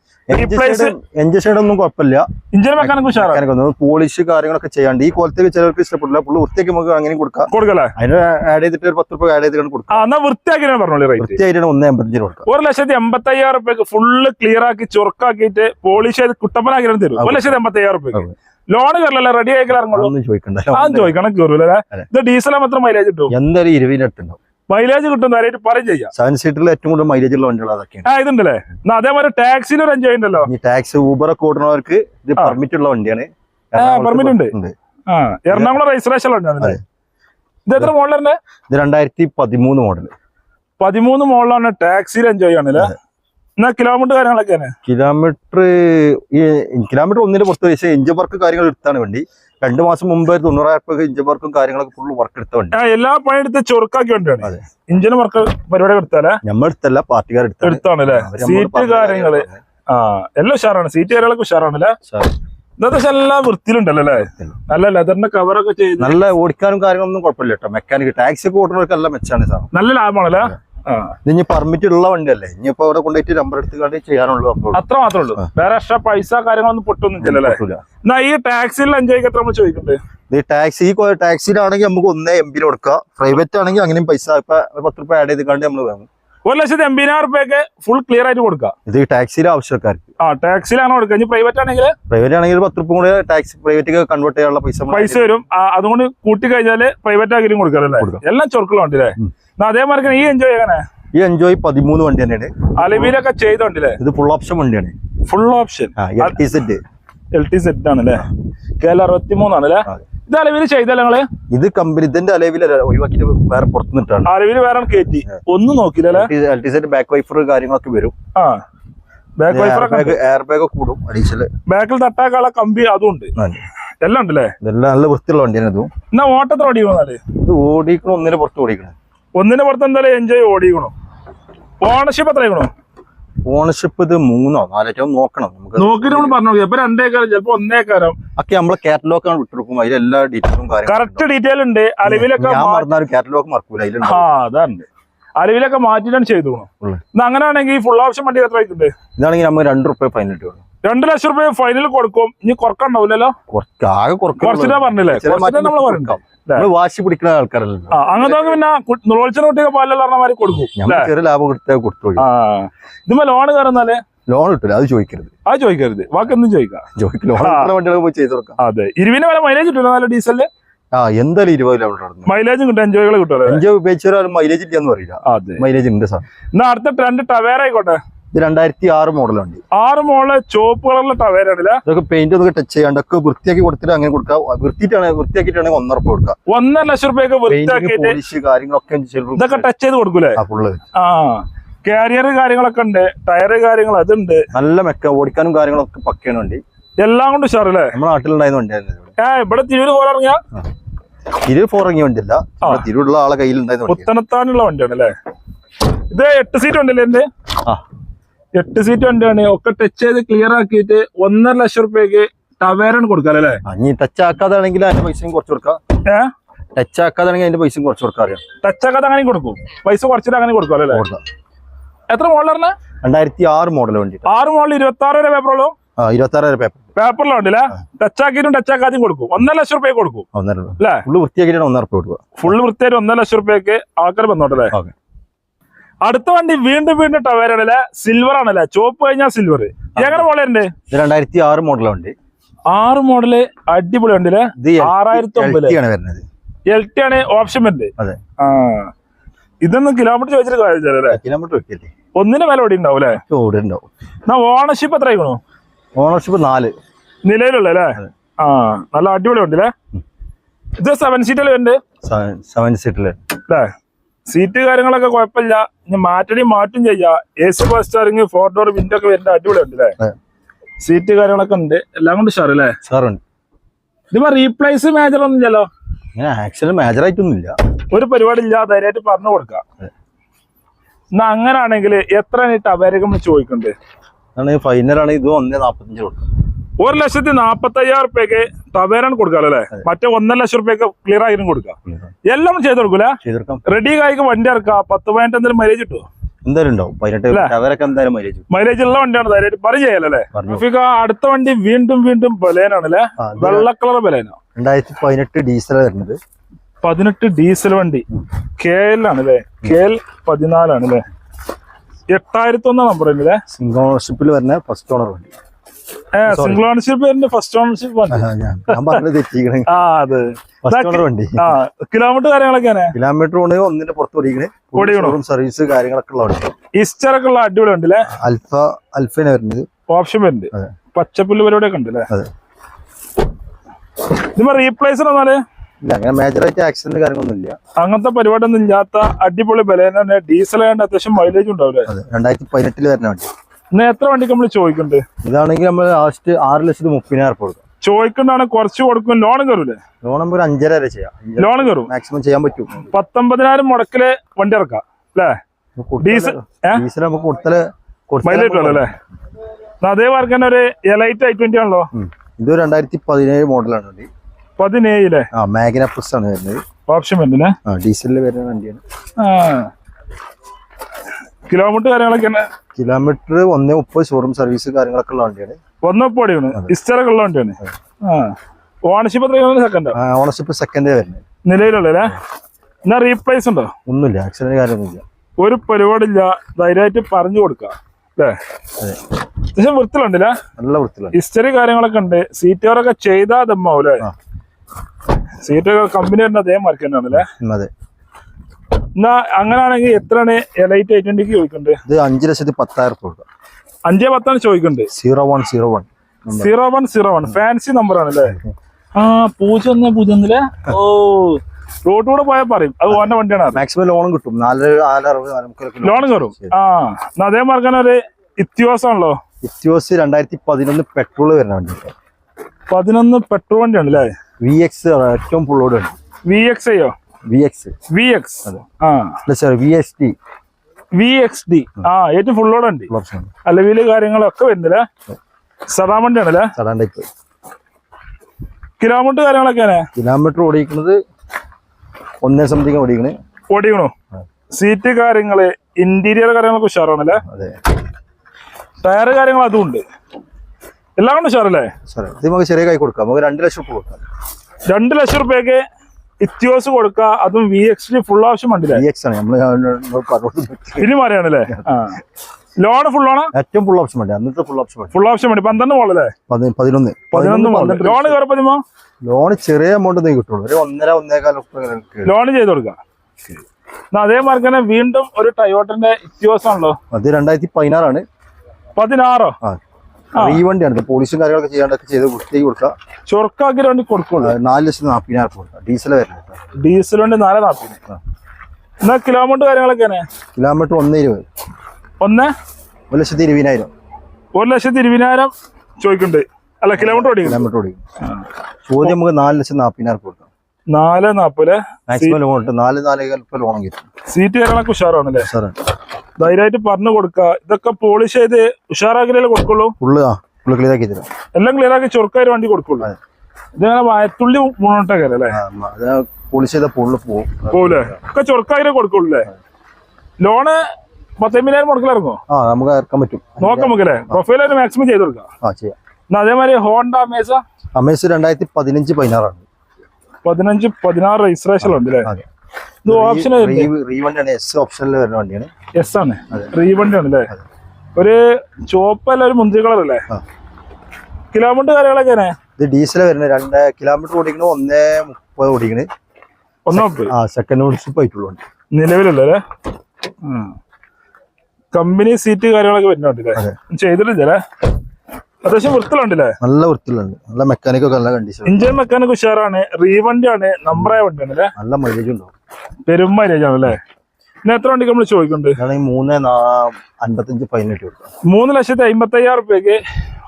സൈഡ് ഒന്നും കുഴപ്പമില്ല. ഇഞ്ചിന് വെക്കാനൊക്കെ ഉഷാറാണ് പോളിഷ് കാര്യങ്ങളൊക്കെ ചെയ്യാണ്ട് ഈ കോലത്തേക്ക് ചിലർക്ക് ഇഷ്ടപ്പെടില്ല. പുള്ളി വൃത്തിയാക്കി നമുക്ക് അങ്ങനെ കൊടുക്കാം. കൊടുക്കല്ലേ? അതിന് ആഡ് ചെയ്തിട്ട് ഒരു പത്ത് രൂപ ആഡ് ചെയ്തിട്ട് കൊടുക്കാം എന്നാ വൃത്തിയാക്കി പറഞ്ഞോളൂ വൃത്തിയായിട്ടാണ് ഒന്ന് എൺപത്തഞ്ചിന് കൊടുക്കാം. ഒരു ലക്ഷത്തി എൺപത്തി അയ്യായിരം റുപ്യക്ക് ഫുള്ള് ക്ലിയർ ആക്കി ചുരുക്കാക്കിയിട്ട് പോളിഷ് ചെയ്ത് കുട്ടപ്പനാക്കി തരും ഒരു ലക്ഷത്തി എൺപത്തി അയ്യായിരം റുപ്യക്ക്. അതെ. ലോൺ കയറില്ല റെഡി ആക്കി ഇറങ്ങുള്ളൂ ഒന്നും ചോദിക്കണ്ട. ആ ചോദിക്കണം കയറൂലേ. ഇത് ഡീസൽ മാത്രം മൈലേജ് കിട്ടും എന്തായാലും ഇരുപതിന് അടുത്തുണ്ടാവും മൈലേജ് കിട്ടും നേരിട്ട് പറയും ചെയ്യാം. സെവൻ സീറ്ററിൽ ഏറ്റവും കൂടുതൽ മൈലേജ് ഉള്ള വണ്ടികൾ അതൊക്കെയാണ്. ആ ഇതുണ്ടല്ലേ? എന്നാ അതേമാതിരി ടാക്സിന് ഒരു എൻജോയ് ഉണ്ടല്ലോ. ഈ ടാക്സ് ഊബർ ഒക്കെ ഓടുന്നവർക്ക് ഇത് പെർമിറ്റ് ഉള്ള വണ്ടിയാണ്. ഉണ്ട്. ഉണ്ട്. ആ എറണാകുളം രജിസ്ട്രേഷൻ വണ്ടിയാണ് ഇത്. എത്ര മോഡലുണ്ട് ഇത് രണ്ടായിരത്തി പതിമൂന്ന് മോഡൽ പതിമൂന്ന് മോഡലാണ് ടാക്സിയിൽ എൻജോയ് ആണല്ലേ എന്നാ കിലോമീറ്റർ കാര്യങ്ങളൊക്കെ കിലോമീറ്റർ ഈ കിലോമീറ്റർ ഒന്നിന് പുറത്ത് പക്ഷേ എഞ്ചിൻ വർക്ക് കാര്യങ്ങൾ എടുത്താണ് വണ്ടി. രണ്ടു മാസം മുമ്പ് തൊണ്ണൂറായിരം രൂപ എഞ്ചിൻ വർക്കും കാര്യങ്ങളൊക്കെ ഫുള്ള് വർക്ക് എടുത്ത വണ്ടി. എല്ലാ പണിയെടുത്ത് ചൊറുക്കാക്കി വണ്ടിയാണ്. അതെ. ഇഞ്ചിന് വർക്ക് പരിപാടി എടുത്താലേ? നമ്മൾ എടുത്തല്ല പാർട്ടിക്കാർ എടുത്താണ്. എടുത്താണല്ലേ സീറ്റ് കാര്യങ്ങൾ. ആ എല്ലാം ഉഷാറാണ്. സീറ്റ് കാര്യങ്ങളൊക്കെ ഉഷാറാണല്ലേ? ഉഷാറ്. ഇന്നത്തെ എല്ലാം വൃത്തിയിലുണ്ടല്ലോ അല്ലേ? നല്ല ലെതറിന്റെ കവറൊക്കെ ചെയ്ത് നല്ല ഓടിക്കാനും കാര്യങ്ങളൊന്നും കുഴപ്പമില്ല കേട്ടോ. മെക്കാനിക് ടാക്സി ഒക്കെ ഓടുന്നവർക്ക് എല്ലാം മെച്ചാണ് സാർ നല്ല ലാഭമാണല്ലേ? ഇത് ഇനി പെർമിറ്റ് ഉള്ള വണ്ടിയല്ലേ? ഇനിയിപ്പോ അവിടെ കൊണ്ടുപോയിട്ട് നമ്പർ എടുത്ത് കണ്ട് ചെയ്യാനുള്ളൂ അപ്പോൾ. അത്ര മാത്രമേ ഉള്ളൂ വേറെ എക്സ്ട്രാ പൈസ കാര്യങ്ങളൊന്നും പൊട്ടൊന്നും ഇല്ലല്ലേ. എന്നാ ഈ ടാക്സിൽ എൻജോയ് എത്ര നമ്മൾ ചോദിക്കണ്ടേ ഈ ടാക്സി ടാക്സിയിലാണെങ്കിൽ നമുക്ക് ഒന്നേ എം ബിയിൽ കൊടുക്കാം. പ്രൈവറ്റ് ആണെങ്കിൽ അങ്ങനെയും പൈസ ഇപ്പൊ പത്ത് രൂപ ആഡ് ചെയ്ത് കണ്ട് നമ്മൾ വാങ്ങും. ഒരു ലക്ഷത്തി എൺപതിനായിരം റുപ്യൊക്കെ ഫുൾ ക്ലിയർ ആയിട്ട് കൊടുക്കുക ഇത് ഈ ടാക്സിയിലെ ആവശ്യക്കാർക്ക്. ആ ടാക്സിയിലാണ് കൊടുക്കുക? ഇനി പ്രൈവറ്റ് ആണെങ്കിൽ? പ്രൈവറ്റ് ആണെങ്കിൽ പത്ത് രൂപ കൂടെ ടാക്സി പ്രൈവറ്റ് കൺവേർട്ട് ചെയ്യാനുള്ള പൈസ പൈസ വരും. അതുകൊണ്ട് കൂട്ടി കഴിഞ്ഞാൽ പ്രൈവറ്റ് ആക്കിയും കൊടുക്കാറല്ലേ എല്ലാം ചൊറുക്കുള്ള അല്ലേ അതേമാതിരി ഈ എൻജോയ് എങ്ങനെ ഈ എൻജോയ് പതിമൂന്ന് വണ്ടി തന്നെയാണ്. അലവിലൊക്കെ ചെയ്തോണ്ടല്ലേ? ഇത് ഫുൾ ഓപ്ഷൻ വണ്ടിയാണ്. Full option L T set L T set ആണല്ലേ കെ എൽ അറുപത്തി മൂന്നാണല്ലേ ഇത് അലവിൽ ചെയ്തല്ലേ നിങ്ങൾ? ഇത് കമ്പനി ഇതിന്റെ അലവിൽ ഒഴിവാക്കിട്ട് വേറെ പുറത്ത് നിന്നിട്ടാണ്. അലവിൽ വേറെ കയറ്റി ഒന്നും നോക്കില്ലല്ലേ L T set back wiper കാര്യങ്ങളൊക്കെ വരും. ആ. ബാക്ക് വൈഫർ എയർ ബാഗ് കൂടും അഡീഷണൽ ബാക്കിൽ തട്ടാക്കാനുള്ള കമ്പി അതും ഉണ്ട്. എല്ലാം ഉണ്ടല്ലേ? ഇതെല്ലാം നല്ല വൃത്തിയുള്ള വണ്ടിയാണ് ഇതും. എന്നാ ഓട്ടത്തിൽ ഓടിക്കണമെന്നാൽ ഇത് ഓടിക്കണം ഒന്നിനെ പുറത്ത് ഓടിക്കണം? ഒന്നിന്റെ പുറത്ത് എന്തായാലും എൻജോയ് ഓടിക്കണോ ഓണർഷിപ്പ് എത്രയാണോ ഓണർഷിപ്പ് ഇത് മൂന്നോ നാലോ നോക്കണം. നമുക്ക് നോക്കിട്ട് നമ്മൾ പറഞ്ഞു നോക്കി അപ്പൊ രണ്ടേക്കാരം ചിലപ്പോ ഒന്നേക്കാരം ഒക്കെ നമ്മൾ കാറ്റലോഗ് ആണ് വിട്ടെടുക്കും അതിൽ എല്ലാ ഡീറ്റെയിലും കറക്റ്റ് ഡീറ്റെയിൽ ഉണ്ട്. അലവിലൊക്കെ കാറ്റലോഗ് മറക്കൂല. അതിലുണ്ട് ആ അതാണ്. അലവിലൊക്കെ മാറ്റിട്ടാണ് ചെയ്തു അങ്ങനെയാണെങ്കിൽ ഫുൾ ഓപ്ഷൻ വണ്ടി എത്ര ഇതാണെങ്കിൽ നമ്മൾ രണ്ട് റുപ്യ ഫൈനൽ ഇട്ട് രണ്ട് ലക്ഷം റുപ്യ ഫൈനൽ കൊടുക്കും. ഇനി കുറക്കണ്ടാവില്ലല്ലോ കുറച്ച് ആകെ കുറച്ചിട്ടാ പറഞ്ഞില്ലേ? കുറച്ചിട്ടാ വാശി പിടിക്കുന്ന ആൾക്കാരല്ലോ? അങ്ങനത്തെ പിന്നെ നുളോളിച്ചിന് കുട്ടിയൊക്കെ പാലല്ല പറഞ്ഞ മാതിരി കൊടുക്കും ചെറിയ ലാഭം കൊടുത്തു ആ ഇതുമ്പോ ലോൺ കയറുന്നാൽ? ലോൺ കിട്ടില്ല അത് ചോദിക്കരുത്. അത് ചോദിക്കരുത് വാക്കൊന്നും ചോദിക്കാം. ചോദിക്കില്ല ലോൺ. പോയി ചെയ്ത് കൊടുക്കാം. അതെ ഇരുവിന് വരെ മൈലേജ് കിട്ടില്ല നല്ല ഡീസലിൽ ആ എന്തായാലും ഇരുപത് കിലോമീറ്റർ മൈലേജ് കിട്ടും എൻജോയ്കൾ കിട്ടുമല്ലോ എൻജോയ് ഉപയോഗിച്ചാലും മൈലേജ് ഇല്ലെന്ന് പറയില്ല. മൈലേജ് ഉണ്ട് സാർ. എന്നാ അടുത്ത ട്രെൻഡ് ടവേര ആയിക്കോട്ടെ. ഇത് രണ്ടായിരത്തി ആറ് മോഡലുണ്ട്. ആറ് മോഡൽ ചുവപ്പ് കളറിലെ ടവേരാണില്ല ഇതൊക്കെ പെയിന്റ് ഒന്ന് ടച്ച് ചെയ്യാണ്ട് ഒക്കെ വൃത്തിയാക്കി കൊടുത്തിട്ട് അങ്ങനെ കൊടുക്കാം. വൃത്തിയിട്ടാണ് വൃത്തിയാക്കിയിട്ടാണെങ്കിൽ ഒന്നര രൂപ കൊടുക്കാം. ഒന്നര ലക്ഷം റുപ്യൊക്കെ കാര്യങ്ങളൊക്കെ ഇതൊക്കെ ടച്ച് ചെയ്ത് കൊടുക്കൂലേ? ആ ഫുള്ള് ആ. കാരിയർ കാര്യങ്ങളൊക്കെ ഉണ്ട് ടയർ കാര്യങ്ങൾ അതുണ്ട്. നല്ല മെക്ക ഓടിക്കാനും കാര്യങ്ങളൊക്കെ പക്കയാണ് വണ്ടി എല്ലാം കൊണ്ട് ഉഷാറല്ലേ? നമ്മുടെ നാട്ടിലുണ്ടായിരുന്ന വണ്ടിയായിരുന്നു ഇത്. ഏ ഇവിടെ തിരൂര് പോലെ ഇറങ്ങിയ? തിരൂർ ഫോർ ഇറങ്ങിയ വണ്ടിയല്ല. തിരൂരുള്ള ആളെ കയ്യിൽ ഉണ്ടായിരുന്ന പുത്തനത്താനുള്ള വണ്ടിയാണ് അല്ലേ ഇത് എട്ട് സീറ്റ് ഉണ്ടല്ലേ എന്റെ ആ. എട്ട് സീറ്റ് വണ്ടിയാണ്. ഒക്കെ ടച്ച് ചെയ്ത് ക്ലിയർ ആക്കിയിട്ട് ഒന്നര ലക്ഷം റുപ്യക്ക് ടവേരാണ് കൊടുക്കാം അല്ലേ? ഇനി ടച്ച് ആക്കാതാണെങ്കിൽ അതിന്റെ പൈസയും കുറച്ച് കൊടുക്കാം. ഏഹ് ടച്ച് ആക്കാതാണെങ്കിൽ അതിന്റെ പൈസയും കുറച്ച് കൊടുക്കാം അറിയാം? ടച്ച് ആക്കാതെ അങ്ങനെ കൊടുക്കും. പൈസ കുറച്ചിട്ട് അങ്ങനെ കൊടുക്കും അല്ലേ? കൊടുക്കാം. എത്ര മോഡൽ ആണ്? രണ്ടായിരത്തി ആറ് മോഡൽ വണ്ടി ആറ് മോഡൽ ഇരുപത്തി ആറ് വരെ പേപ്പറുള്ളൂ ആ ഇരുപത്തി ആറ് പേപ്പർ പേപ്പറിലുണ്ടല്ലേ ടച്ച് ആക്കിയിട്ടും ടച്ച് ആക്കാതെയും കൊടുക്കും. ഒന്നര ലക്ഷം റുപ്യ കൊടുക്കും. ഒന്നര ഫുള്ള് വൃത്തിയാക്കിയിട്ട് ഒന്നര റുപ്യ കൊടുക്കുക. ഫുള്ള് വൃത്തിയായിട്ട് ഒന്നര ലക്ഷം റുപ്യക്ക് ആൾക്കാർ വന്നോട്ടല്ലേ ഓക്കെ. അടുത്ത വണ്ടി വീണ്ടും വീണ്ടും ടവേരാണല്ലേ സിൽവർ ആണല്ലേ? ചുവപ്പ് കഴിഞ്ഞാൽ സിൽവർ എങ്ങനെ മോഡലുണ്ട് ഇത് രണ്ടായിരത്തി ആറ് മോഡൽ വണ്ടി. ആറ് മോഡൽ അടിപൊളി വണ്ടി അല്ലേ? ആറായിരത്തി ആണ് വരുന്നത്. എൽ ടി ആണ് ഓപ്ഷൻ വരുന്നത്. ഇതൊന്നും കിലോമീറ്റർ ചോദിച്ചിട്ട് കാര്യമില്ലല്ലേ കിലോമീറ്റർ ഒന്നിന് വില ഓടി ഉണ്ടാവും അല്ലേ? എന്നാ ഓണർഷിപ്പ് എത്ര ആയിക്കണു? ഓണർഷിപ്പ് നാല്. നിലയിലുള്ള അല്ലേ? ആ നല്ല അടിപൊളി ഉണ്ട് അല്ലേ? ഇത് സെവൻ സീറ്റല്ലേ വരുന്നുണ്ട് സെവൻ സീറ്റിൽ അല്ലേ? സീറ്റ് കാര്യങ്ങളൊക്കെ കുഴപ്പമില്ല. ഇനി മാറ്റണി മാറ്റും ചെയ്യാം. എ സി ബസ് സ്റ്റാറിങ് ഫോർ ഡോർ വിൻഡോ ഒക്കെ വരുന്ന അടിപൊളി ഉണ്ട് അല്ലേ സീറ്റ് കാര്യങ്ങളൊക്കെ ഉണ്ട്. എല്ലാം കൊണ്ട് ഷാർ അല്ലേ സാറുണ്ട് ഇതിപ്പോ റീപ്ലേസ് മേജർ ഒന്നും ഇല്ലല്ലോ? ആക്ച്വലി മേജർ ആയിട്ടൊന്നുമില്ല. ഒരു പരിപാടി ഇല്ല ധൈര്യമായിട്ട് പറഞ്ഞു കൊടുക്കാം. എന്നാ അങ്ങനാണെങ്കിൽ എത്ര ടവേരൊക്കെ നമ്മൾ ചോദിക്കണ്ടേ? ഫൈനലാണ് ഇത് ഒന്നേ നാപ്പത്തഞ്ച് കൊടുക്കും. ഒരു ലക്ഷത്തി നാപ്പത്തി അയ്യായിരം റുപ്യക്ക് തവേരാണ് കൊടുക്കാമല്ലോ അല്ലെ മറ്റേ ഒന്നര ലക്ഷം റുപ്യക്ക് ക്ലിയർ ആയിരം കൊടുക്കാം. എല്ലാം ചെയ്ത് കൊടുക്കൂല? റെഡി കായിക്ക് വണ്ടി ഇറക്കാം പത്ത് പതിനെട്ട് എന്തെങ്കിലും മൈലേജ് കിട്ടുമോ എന്തായാലും ഉണ്ടാവും. പതിനെട്ട് അല്ലേ? അവരൊക്കെ എന്തായാലും മൈലേജ് മൈലേജ് ഉള്ള വണ്ടിയാണ് ധൈര്യമായിട്ട് ചെയ്യാലല്ലേ പറഞ്ഞു. റഫീഖ അടുത്ത വണ്ടി വീണ്ടും വീണ്ടും ബലേനാണല്ലേ വെള്ള കളർ ബലേനോ. രണ്ടായിരത്തി പതിനെട്ട് ഡീസൽ വരുന്നത്. പതിനെട്ട് ഡീസൽ വണ്ടി. കെ എൽ ആണ് അല്ലേ? കെ എൽ പതിനാലാണ് അല്ലേ? എട്ടായിരത്തി ഒന്നാം നമ്പർ അല്ലേ? വരുന്ന ഫസ്റ്റ് ഓണർ വണ്ടി. സിംഗിൾ ഓണർഷിപ്പ് ഫസ്റ്റ് ഓണർഷിപ്പ് വണ്ടി. കിലോമീറ്റർ കാര്യങ്ങളൊക്കെ കിലോമീറ്റർ കൊണ്ട് ഒന്നിന്റെ പുറത്ത് ഓടിക്കണേ. സർവീസ് കാര്യങ്ങളൊക്കെ ഉള്ള വണ്ടി. ഈസ്റ്ററൊക്കെ ഉള്ള അടിപൊളി ഉണ്ട് അല്ലേ? അൽഫ അൽഫേനെ വരുന്നത്. ഓപ്ഷൻ വരുന്നത് പച്ചപ്പുല്ല് പരിപാടിയൊക്കെ ഉണ്ട് അല്ലേ? ഇതിപ്പോ റീപ്ലേസ് എന്നാൽ? ഇല്ല അങ്ങനെ മേജറായിട്ട് ആക്സിഡന്റ് കാര്യങ്ങളൊന്നും ഇല്ല. അങ്ങനത്തെ പരിപാടി ഒന്നും ഇല്ലാത്ത അടിപൊളി ബലേന ഡീസൽ ആയതുകൊണ്ട് അത്യാവശ്യം മൈലേജ് ഉണ്ടാവില്ലേ? രണ്ടായിരത്തി പതിനെട്ടിൽ വരുന്ന വണ്ടി. ഇന്ന് എത്ര വണ്ടിക്ക് നമ്മൾ ചോദിക്കുന്നുണ്ട്? ഇതാണെങ്കിൽ നമ്മൾ ലാസ്റ്റ് ആറ് ലക്ഷത്തി മുപ്പതിനായിരം കൊടുക്കും. ചോദിക്കുന്നതാണ് കുറച്ച് കൊടുക്കും ലോൺ കയറൂലേ? ലോൺ നമുക്ക് ഒരു അഞ്ചര വരെ ചെയ്യാം. ലോൺ കയറും? മാക്സിമം ചെയ്യാൻ പറ്റും. പത്തൊമ്പതിനായിരം മുടക്കിൽ വണ്ടി ഇറക്കാം അല്ലേ? ഡീസൽ നമുക്ക് കൊടുത്താൽ അല്ലേ? അതേ വർക്ക് തന്നെ ഒരു എലൈറ്റ് ഐ ട്വന്റി ആണല്ലോ. ഇത് രണ്ടായിരത്തി പതിനേഴ് മോഡലാണ് വണ്ടി പതിനേഴിലെ? ആ മാഗ്ന പ്ലസ് ആണ് വരുന്നത്. ഓപ്ഷൻ വരുന്നത് ഡീസലിൽ വരുന്ന വണ്ടിയാണ്. ആ. കിലോമീറ്റർ കാര്യങ്ങളൊക്കെ കിലോമീറ്റർ ഒന്നേ മുപ്പത് ഷോറൂം സർവീസ് കാര്യങ്ങളൊക്കെ ഉള്ള വണ്ടിയാണ്. ഒന്നപ്പോടിയാണ് ഇസ്റ്ററൊക്കെ ഉള്ള വണ്ടിയാണ്. ഓണർഷിപ്പ് എത്ര സെക്കൻഡ് ഓണർഷിപ്പ് സെക്കൻഡേ വരുന്നത്. നിലവിലുള്ള അല്ലേ? എന്നാ റീപ്ലേസ് ഉണ്ടോ? ഒന്നുമില്ല ആക്സിഡന്റ് കാര്യമൊന്നുമില്ല. ഒരു പരിപാടിയില്ല. ധൈര്യമായിട്ട് പറഞ്ഞു കൊടുക്കാം അല്ലേ? വൃത്തിലുണ്ടല്ലേ നല്ല വൃത്തിലാണ് ഹിസ്റ്ററി കാര്യങ്ങളൊക്കെ ഉണ്ട്. സീറ്റുകാരൊക്കെ ചെയ്താൽ ദമ്മാവും സീറ്റൊക്കെ കമ്പനി തന്നെ അതേ മാർക്കറ്റ് ആണല്ലേ അതെ. എന്നാ അങ്ങനാണെങ്കിൽ എത്രയാണ് എലൈറ്റ് ഐ ട്വന്റിക്ക് ചോദിക്കുന്നുണ്ട് ഇത് അഞ്ച് ലക്ഷത്തി പത്തായിരം രൂപ അഞ്ചേ പത്താണ് ചോദിക്കുന്നുണ്ട് zero one zero one zero one zero one fancy number ആണ് അല്ലേ? ആ പൂജ്യം ഒന്ന് പൂജ്യം ഒന്നില്ലേ ഓ. റോഡിലൂടെ പോയാൽ പറയും. അത് ഓന്റെ വണ്ടിയാണ് മാക്സിമം ലോണും കിട്ടും. നാല് ലോൺ കയറും ആ. എന്നാ അതേ മാർഗം ഒരു ഇത്യോസാണല്ലോ. ഇത്യോസ് രണ്ടായിരത്തി പതിനൊന്ന് പെട്രോൾ വരുന്ന വണ്ടി. പതിനൊന്ന് പെട്രോൾ വണ്ടിയാണ് അല്ലേ? വി എക്സ് ഏറ്റവും വണ്ടി വി എക്സ് അയ്യോ വി എക്സ് വി എക്സ് ആ. അല്ല sir V S T V X D ആ ഏറ്റവും ഫുള്ളോടെ ഉണ്ട് അലവിൽ കാര്യങ്ങളൊക്കെ വരുന്നില്ല. സദാ വണ്ടി ആണല്ലേ ടൈപ്പ് കിലോമീറ്റർ കാര്യങ്ങളൊക്കെയാണ്? കിലോമീറ്റർ ഓടിക്കുന്നത് ഒന്നേ സംതിങ് ഓടിക്കണേ. ഓടിക്കണോ? സീറ്റ് കാര്യങ്ങൾ ഇന്റീരിയർ കാര്യങ്ങളൊക്കെ ഉഷാറാണല്ലേ? അതെ. ടയർ കാര്യങ്ങൾ അതും ഉണ്ട്. എല്ലാം കൊണ്ട് ഉഷാറല്ലേ ഇത് നമുക്ക് ചെറിയ കൈ കൊടുക്കാം. നമുക്ക് രണ്ട് ലക്ഷം രൂപ കൊടുക്കാം. രണ്ട് ലക്ഷം റുപ്യക്ക് ഇത്യോസ് കൊടുക്ക അതും വി എക്സിന് ഫുൾ ആവശ്യം വണ്ടി വി എക്സ് ആണ്. നമ്മൾ പറഞ്ഞത് ഇനി മാറിയാണല്ലേ ലോണ് ലോൺ ഫുൾ ആണ്? ഏറ്റവും ഫുൾ ഓപ്ഷൻ വേണ്ടി. അന്നത്തെ ഫുൾ ഓപ്ഷൻ വണ്ടി. ഫുൾ ഓപ്ഷൻ വേണ്ടി. പന്ത്രണ്ട് മോളല്ലേ പതി- പതിനൊന്ന്. പതിനൊന്ന് ലോൺ കയറി പതിമോ ലോൺ ചെറിയ എമൗണ്ട് ഒന്നും കിട്ടുള്ളൂ. ഒരു ഒന്നര ഒന്നേകാൽ ലോൺ ചെയ്ത് കൊടുക്കാം. എന്നാ അതേ തന്നെ വീണ്ടും ഒരു ടയോട്ടന്റെ ഇത്യോസ് ആണല്ലോ. അത് രണ്ടായിരത്തി പതിനാറാണ്. പതിനാറോ? ആ. ഈ വണ്ടിയാണ് ഇത് പോലീസും കാര്യങ്ങളൊക്കെ ചെയ്യാണ്ടൊക്കെ ചെയ്ത് വൃത്തിയാക്കി കൊടുക്കുക ചൊറുക്കാക്കി വണ്ടി കൊടുക്കുള്ളൂ. നാല് ലക്ഷത്തി നാൽപ്പതിനായിരം രൂപ കൊടുക്കാം ഡീസൽ വരുന്നത് ഡീസൽ വണ്ടി നാല് നാൽപ്പത് എന്നാ കിലോമീറ്റർ കാര്യങ്ങളൊക്കെയാണ് കിലോമീറ്റർ ഒന്ന് ഇരുപത്. ഒന്ന്? ഒരു ലക്ഷത്തി ഇരുപതിനായിരം. ഒരു ലക്ഷത്തി ഇരുപതിനായിരം ചോദിക്കുന്നുണ്ട്. അല്ല കിലോമീറ്റർ ഓടിക്കും കിലോമീറ്റർ ഓടിക്കും ചോദ്യം നമുക്ക് നാല് ലക്ഷത്തി നാൽപ്പതിനായിരം രൂപ കൊടുക്കാം. നാല് നാപ്പത് മാക്സിമം ലോൺ നാല് ലോൺ കിട്ടും. സീറ്റ് കാര്യങ്ങളൊക്കെ ഉഷാറാണല്ലേ? ധൈര്യമായിട്ട് പറഞ്ഞു കൊടുക്കുക. ഇതൊക്കെ പോളിഷ് ചെയ്ത് ഉഷാറാക്കിയല്ലേ കൊടുക്കുള്ളൂ. ക്ലിയർ ആക്കി തരാം. എല്ലാം ക്ലിയർ ആക്കി ചൊറുക്കായിട്ട് വണ്ടി കൊടുക്കുള്ളൂ. ഇതങ്ങനെ വയത്തുള്ളി മൂന്നോട്ടൊക്കെ പോളിഷ് ചെയ്ത ഒക്കെ ചൊറുക്കായിട്ട് കൊടുക്കുള്ളൂ ലോണ് പത്തൊമ്പതിനായിരം മുടക്കിലിറങ്ങോ ആ നമുക്ക് ഇറക്കാൻ പറ്റും. നോക്കാം നമുക്കല്ലേ. പ്രൊഫൈലായിട്ട് മാക്സിമം ചെയ്ത് കൊടുക്കാം. ആ ചെയ്യാം. എന്നാ അതേമാതിരി ഹോണ്ട അമേസ അമേസ് രണ്ടായിരത്തി പതിനഞ്ച് പതിനാറാണ്. പതിനഞ്ച് പതിനാറ് രജിസ്ട്രേഷൻ ഉണ്ട് അല്ലേ ഇത് ഓപ്ഷൻ എസ് ഓപ്ഷനിൽ വരുന്ന വണ്ടിയാണ്. എസ് ആണ്. റീവണ്ടി ആണ് അല്ലേ ഒരു ചുവപ്പ് അല്ല ഒരു മുന്തിരി കളർ അല്ലേ കിലോമീറ്റർ കാര്യങ്ങളൊക്കെ? ഇത് ഡീസൽ വരുന്ന രണ്ട് കിലോമീറ്റർ ഓടിക്കണ ഒന്നേ മുപ്പത് ഓടിക്കണ്. ആ സെക്കൻഡ് ഓണർഷിപ്പ് ആയിട്ടുള്ളൂ നിലവിലല്ലേ കമ്പനി സീറ്റ് കാര്യങ്ങളൊക്കെ വരുന്നുണ്ടല്ലേ ചെയ്തിട്ടില്ലേ അത്യാവശ്യം വൃത്തിലുണ്ടല്ലേ നല്ല വൃത്തിലുണ്ട് നല്ല മെക്കാനിക് ഒക്കെ നല്ല കണ്ടീഷൻ ഇഞ്ചിൻ മെക്കാനിക് ഉഷാറാണ്. റീവണ്ടി ആണ്. നമ്പറായ വണ്ടിയാണ് അല്ലേ നല്ല മൈലേജ് ഉണ്ടാവും. പെരും മൈലേജ് ആണ് അല്ലേ പിന്നെ എത്ര വണ്ടിക്ക് നമ്മൾ ചോദിക്കുന്നുണ്ട്? മൂന്ന് അമ്പത്തഞ്ച് അൻപത്തഞ്ച് ഫൈനലിട്ട് കൊടുക്കാം മൂന്ന് ലക്ഷത്തി അമ്പത്തി അയ്യായിരം റുപ്യക്ക്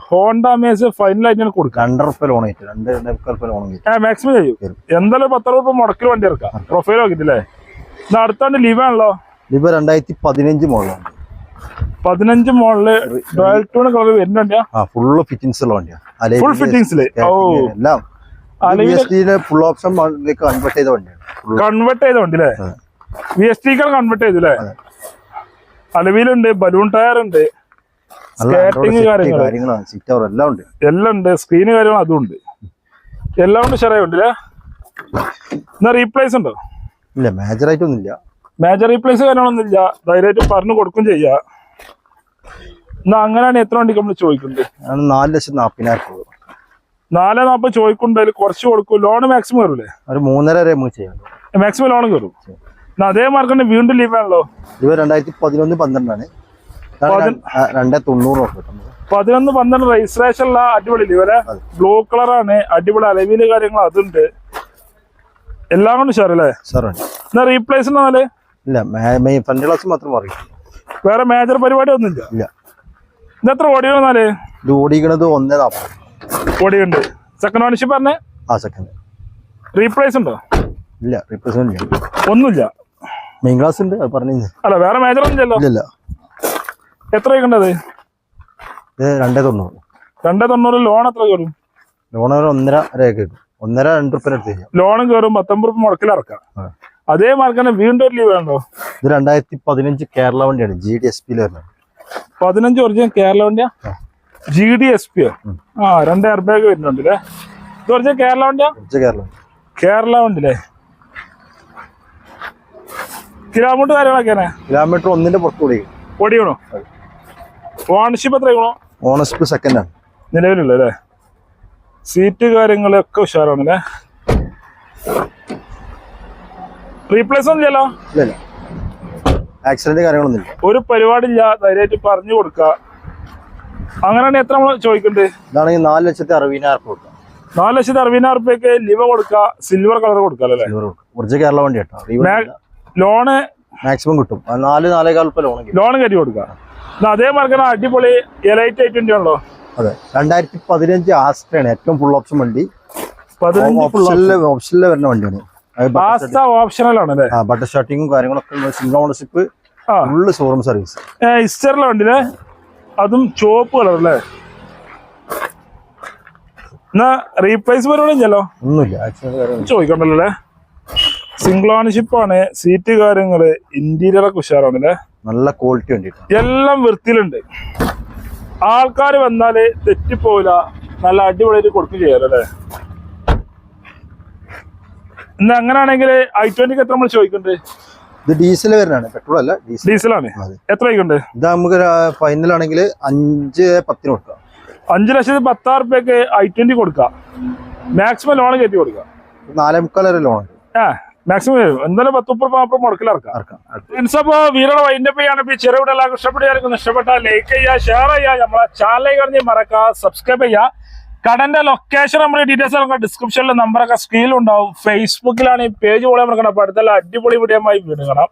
ഹോണ്ട മേസ് ഫൈനലായിട്ട് കൊടുക്കാം. രണ്ടര റുപ്യ ലോൺ ആയിട്ട് രണ്ട് ലോൺ മാക്സിമം ചെയ്യും. എന്തായാലും പത്ത് രൂപ മുടക്കിൽ വണ്ടി ഇറക്കാം പ്രൊഫൈൽ നോക്കിട്ടില്ലേ അടുത്ത വണ്ടി ലിവ ആണല്ലോ. ലിവ രണ്ടായിരത്തി പതിനഞ്ച് മോഡലാണ് പതിനഞ്ച് മോളിൽ ഡോയൽ ടൂൺ കളർ വരുന്നുണ്ട്. ഫുള്ള് ഫിറ്റിംഗ്സ് ഉള്ള വണ്ടിയാണ് ഫുൾ ഫിറ്റിംഗ്സിൽ എല്ലാം. ഫുൾ ഓപ്ഷൻ കൺവേർട്ട് ചെയ്ത വണ്ടിയാണ് കൺവേർട്ട് ചെയ്ത വണ്ടി അല്ലേ. വി എസ് ടി കൺവേർട്ട് ചെയ്തു അല്ലേ അലവിയിലുണ്ട് അലവിലുണ്ട് ബലൂൺ ടയർ ഉണ്ട് സ്കേറ്റിംഗ് എല്ലാം ഉണ്ട്. എല്ലാം ഉണ്ട് സ്ക്രീന് കാര്യങ്ങൾ അതും ഉണ്ട്. എല്ലാം ഉണ്ട് ഷെയർ ഉണ്ട് എന്നാ റീപ്ലേസ് ഉണ്ടോ? ഇല്ല മേജർ ആയിട്ടൊന്നും ഇല്ല മേജർ റീപ്ലേസ് കാര്യങ്ങളൊന്നും ഇല്ല ധൈര്യമായിട്ട് പറഞ്ഞു കൊടുക്കും ചെയ്യാ. എന്നാ അങ്ങനെയാണ് എത്ര വണ്ടിക്ക് നമ്മൾ ചോദിക്കുന്നത്? നാല് ലക്ഷം നാപ്പതിനായിരം രൂപ. നാല് നാൽപ്പത് ചോദിക്കുന്നുണ്ട് കുറച്ച് കൊടുക്കും. ലോൺ മാക്സിമം കയറൂലേ ഒരു മൂന്നര വരെ നമുക്ക് ചെയ്യാം. മാക്സിമം ലോൺ കയറും. എന്നാ അതേ മാർക്ക് തന്നെ വീണ്ടും ലീവ് ആണല്ലോ? ഇവ രണ്ടായിരത്തി പതിനൊന്ന് പന്ത്രണ്ടാണ്. രണ്ട്- തൊണ്ണൂറ് പതിനൊന്ന് പന്ത്രണ്ട് രജിസ്ട്രേഷൻ ഉള്ള അടിപൊളി ഇവരെ ബ്ലൂ ബ്ലൂ കളറാണ് അടിപൊളി അലവിൽ കാര്യങ്ങൾ അതുണ്ട്. എല്ലാം കൊണ്ട് ഷാറല്ലേ സാർ എന്നാ റീപ്ലേസ് ഇല്ല ഫ്രണ്ട് ക്ലാസ് മാത്രം പറയും. വേറെ മേജർ പരിപാടി ഒന്നുമില്ല? ഇല്ല. ഇത് എത്ര ഓടിയോ എന്നാൽ ഇത് ഓടിക്കണത് ഒന്നേ ഓടിയുണ്ട് സെക്കൻഡ് ഓണർഷിപ്പ് പറഞ്ഞേ? ആ സെക്കൻഡ് റീപ്ലേസ് ഉണ്ടോ? ഇല്ല റീപ്ലേസ് ഇല്ല ഒന്നുമില്ല. മെയിൻ ക്ലാസ് ഉണ്ട് അത് പറഞ്ഞു അല്ല വേറെ മേജർ ഒന്നും ഇല്ല എത്ര കണ്ടത് ഇത് രണ്ടേ തൊണ്ണൂറ്. രണ്ടേ തൊണ്ണൂറ് ലോൺ എത്ര കയറും? ലോൺ ഒരു ഒന്നര കിട്ടും. ഒന്നര രണ്ട് റുപ്യ എടുത്ത് ലോണും കയറും പത്തൊമ്പത് രൂപ മുടക്കിൽ ഇറക്കാം അതേ മാർക്ക് തന്നെ വീണ്ടും ഒരു ലീവ് വേണ്ടോ ഇത് രണ്ടായിരത്തി പതിനഞ്ച് കേരള വണ്ടിയാണ് ജി ഡി എസ് പിയിൽ വരുന്നത്. പതിനഞ്ച് ഒറിജിനൽ കേരള വണ്ടിയാ? ആ. G D S P. ആ. രണ്ട് എയർ ബാഗ് വരുന്നുണ്ട് അല്ലേ ഇത് ഒറിജിനൽ കേരള വണ്ടിയാ? കേരള. വണ്ടില്ലേ കിലോമീറ്റർ കാര്യങ്ങളൊക്കെയാണ് കിലോമീറ്റർ ഒന്നിന്റെ പുറത്ത് ഓടി ഓടിയണോ ഓണർഷിപ്പ് എത്ര ആയിക്കണോ ഓണർഷിപ്പ് സെക്കൻഡ് ആണ്. നിലവിലുള്ള അല്ലേ? സീറ്റ് കാര്യങ്ങളൊക്കെ ഉഷാറാണ് അല്ലേ റീപ്ലേസ് ഒന്നും ഇല്ല. ആക്സിഡന്റ് കാര്യങ്ങളൊന്നും ഇല്ല ഒരു പരിപാടിയില്ല ധൈര്യമായിട്ട് പറഞ്ഞു കൊടുക്ക അങ്ങനെയാണെങ്കിൽ എത്ര നമ്മൾ ചോദിക്കണ്ടേ? ഇതാണെങ്കിൽ നാല് ലക്ഷത്തി അറുപതിനായിരം കൊടുക്കാം. നാല് ലക്ഷത്തി അറുപതിനായിരം റുപ്യക്ക് ലിവ കൊടുക്ക സിൽവർ കളർ അല്ലേ? സിൽവർ കൊടുക്കാം. കുറച്ച് കേരള വണ്ടി കേട്ടോ. ലോണ് മാക്സിമം കിട്ടും. നാല് നാലേകാൽ രൂപ ലോൺ ലോൺ കയറ്റി കൊടുക്കുക. എന്നാ അതേ മാർക്കാണ് അടിപൊളി എലൈറ്റ് ഐ ട്വന്റി ആണല്ലോ. അതെ. രണ്ടായിരത്തി പതിനഞ്ച് ആസ്ട്രയാണ് ഏറ്റവും ഫുൾ ഓപ്ഷൻ വണ്ടി. ഓപ്ഷനിൽ വരുന്ന വണ്ടിയാണ്. ഓപ്ഷണൽ ആണ് അല്ലേ? ബട്ടർ ഷർട്ടിങ്ങും കാര്യങ്ങളൊക്കെ single ownership full showroom service ഇസ്റ്ററിലെ വണ്ടിയിലെ അതും ചുവപ്പ് കളർ അല്ലേ? എന്നാ റീപ്ലേസ് പരിപാടി ഇല്ലല്ലോ ഒന്നുമില്ല ചോദിക്കണ്ടല്ലോ അല്ലേ? സിംഗിൾ ഓണർഷിപ്പ് ആണ് സീറ്റ് കാര്യങ്ങൾ ഇന്റീരിയർ ഒക്കെ ഉഷാറാണ് അല്ലേ നല്ല ക്വാളിറ്റി ഉണ്ട് എല്ലാം വൃത്തിയിലുണ്ട്. ആൾക്കാർ വന്നാൽ തെറ്റിപ്പോയില്ല നല്ല അടിപൊളി കൊടുക്കുകയും ചെയ്യാലോ അല്ലേ? ഇന്ന് അങ്ങനെയാണെങ്കിൽ ഐ ട്വന്റിക്ക് എത്ര നമ്മൾ ചോദിക്കണ്ടേ? ഇത് ഡീസൽ വരുന്നതാണ് പെട്രോൾ അല്ല ഡീസൽ. ഡീസലാണ്. എത്ര ആയിക്കൊണ്ട് ഇത് നമുക്ക് ഫൈനൽ ആണെങ്കിൽ അഞ്ച് പത്തിന് കൊടുക്കാം. അഞ്ച് ലക്ഷത്തി പത്താറ് രൂപയ്ക്ക് ഐ ട്വന്റി കൊടുക്കാം. മാക്സിമം ലോൺ കയറ്റി കൊടുക്കാം. നാലേ മുക്കാൽ വരെ ലോൺ ആ മാക്സിമം എന്തായാലും പത്ത് മുപ്പത് നാൽപ്പത് മുടക്കിലിറക്കാം ഫ്രണ്ട്സപ്പോ വീരുടെ വൈൻഡപ്പ് ചെയ്യാൻ ചെറുവിടെ എല്ലാവർക്കും ഇഷ്ടപ്പെടുകയായിരിക്കും ഇഷ്ടപ്പെട്ടാൽ ലൈക്ക് ചെയ്യുക ഷെയർ ചെയ്യുക നമ്മളെ ചാനൽ കഴിഞ്ഞ് മറക്കുക സബ്സ്ക്രൈബ് ചെയ്യുക. കടന്റെ ലൊക്കേഷൻ നമ്മൾ ഡീറ്റെയിൽസ് നമുക്ക് ഡിസ്ക്രിപ്ഷനിൽ നമ്പറൊക്കെ സ്ക്രീനിലുണ്ടാവും ഫേസ്ബുക്കിലാണ് ഈ പേജ് പോലെ നമുക്ക് അടുത്തുള്ള അടിപൊളി വീഡിയോ വീട് കാണാം.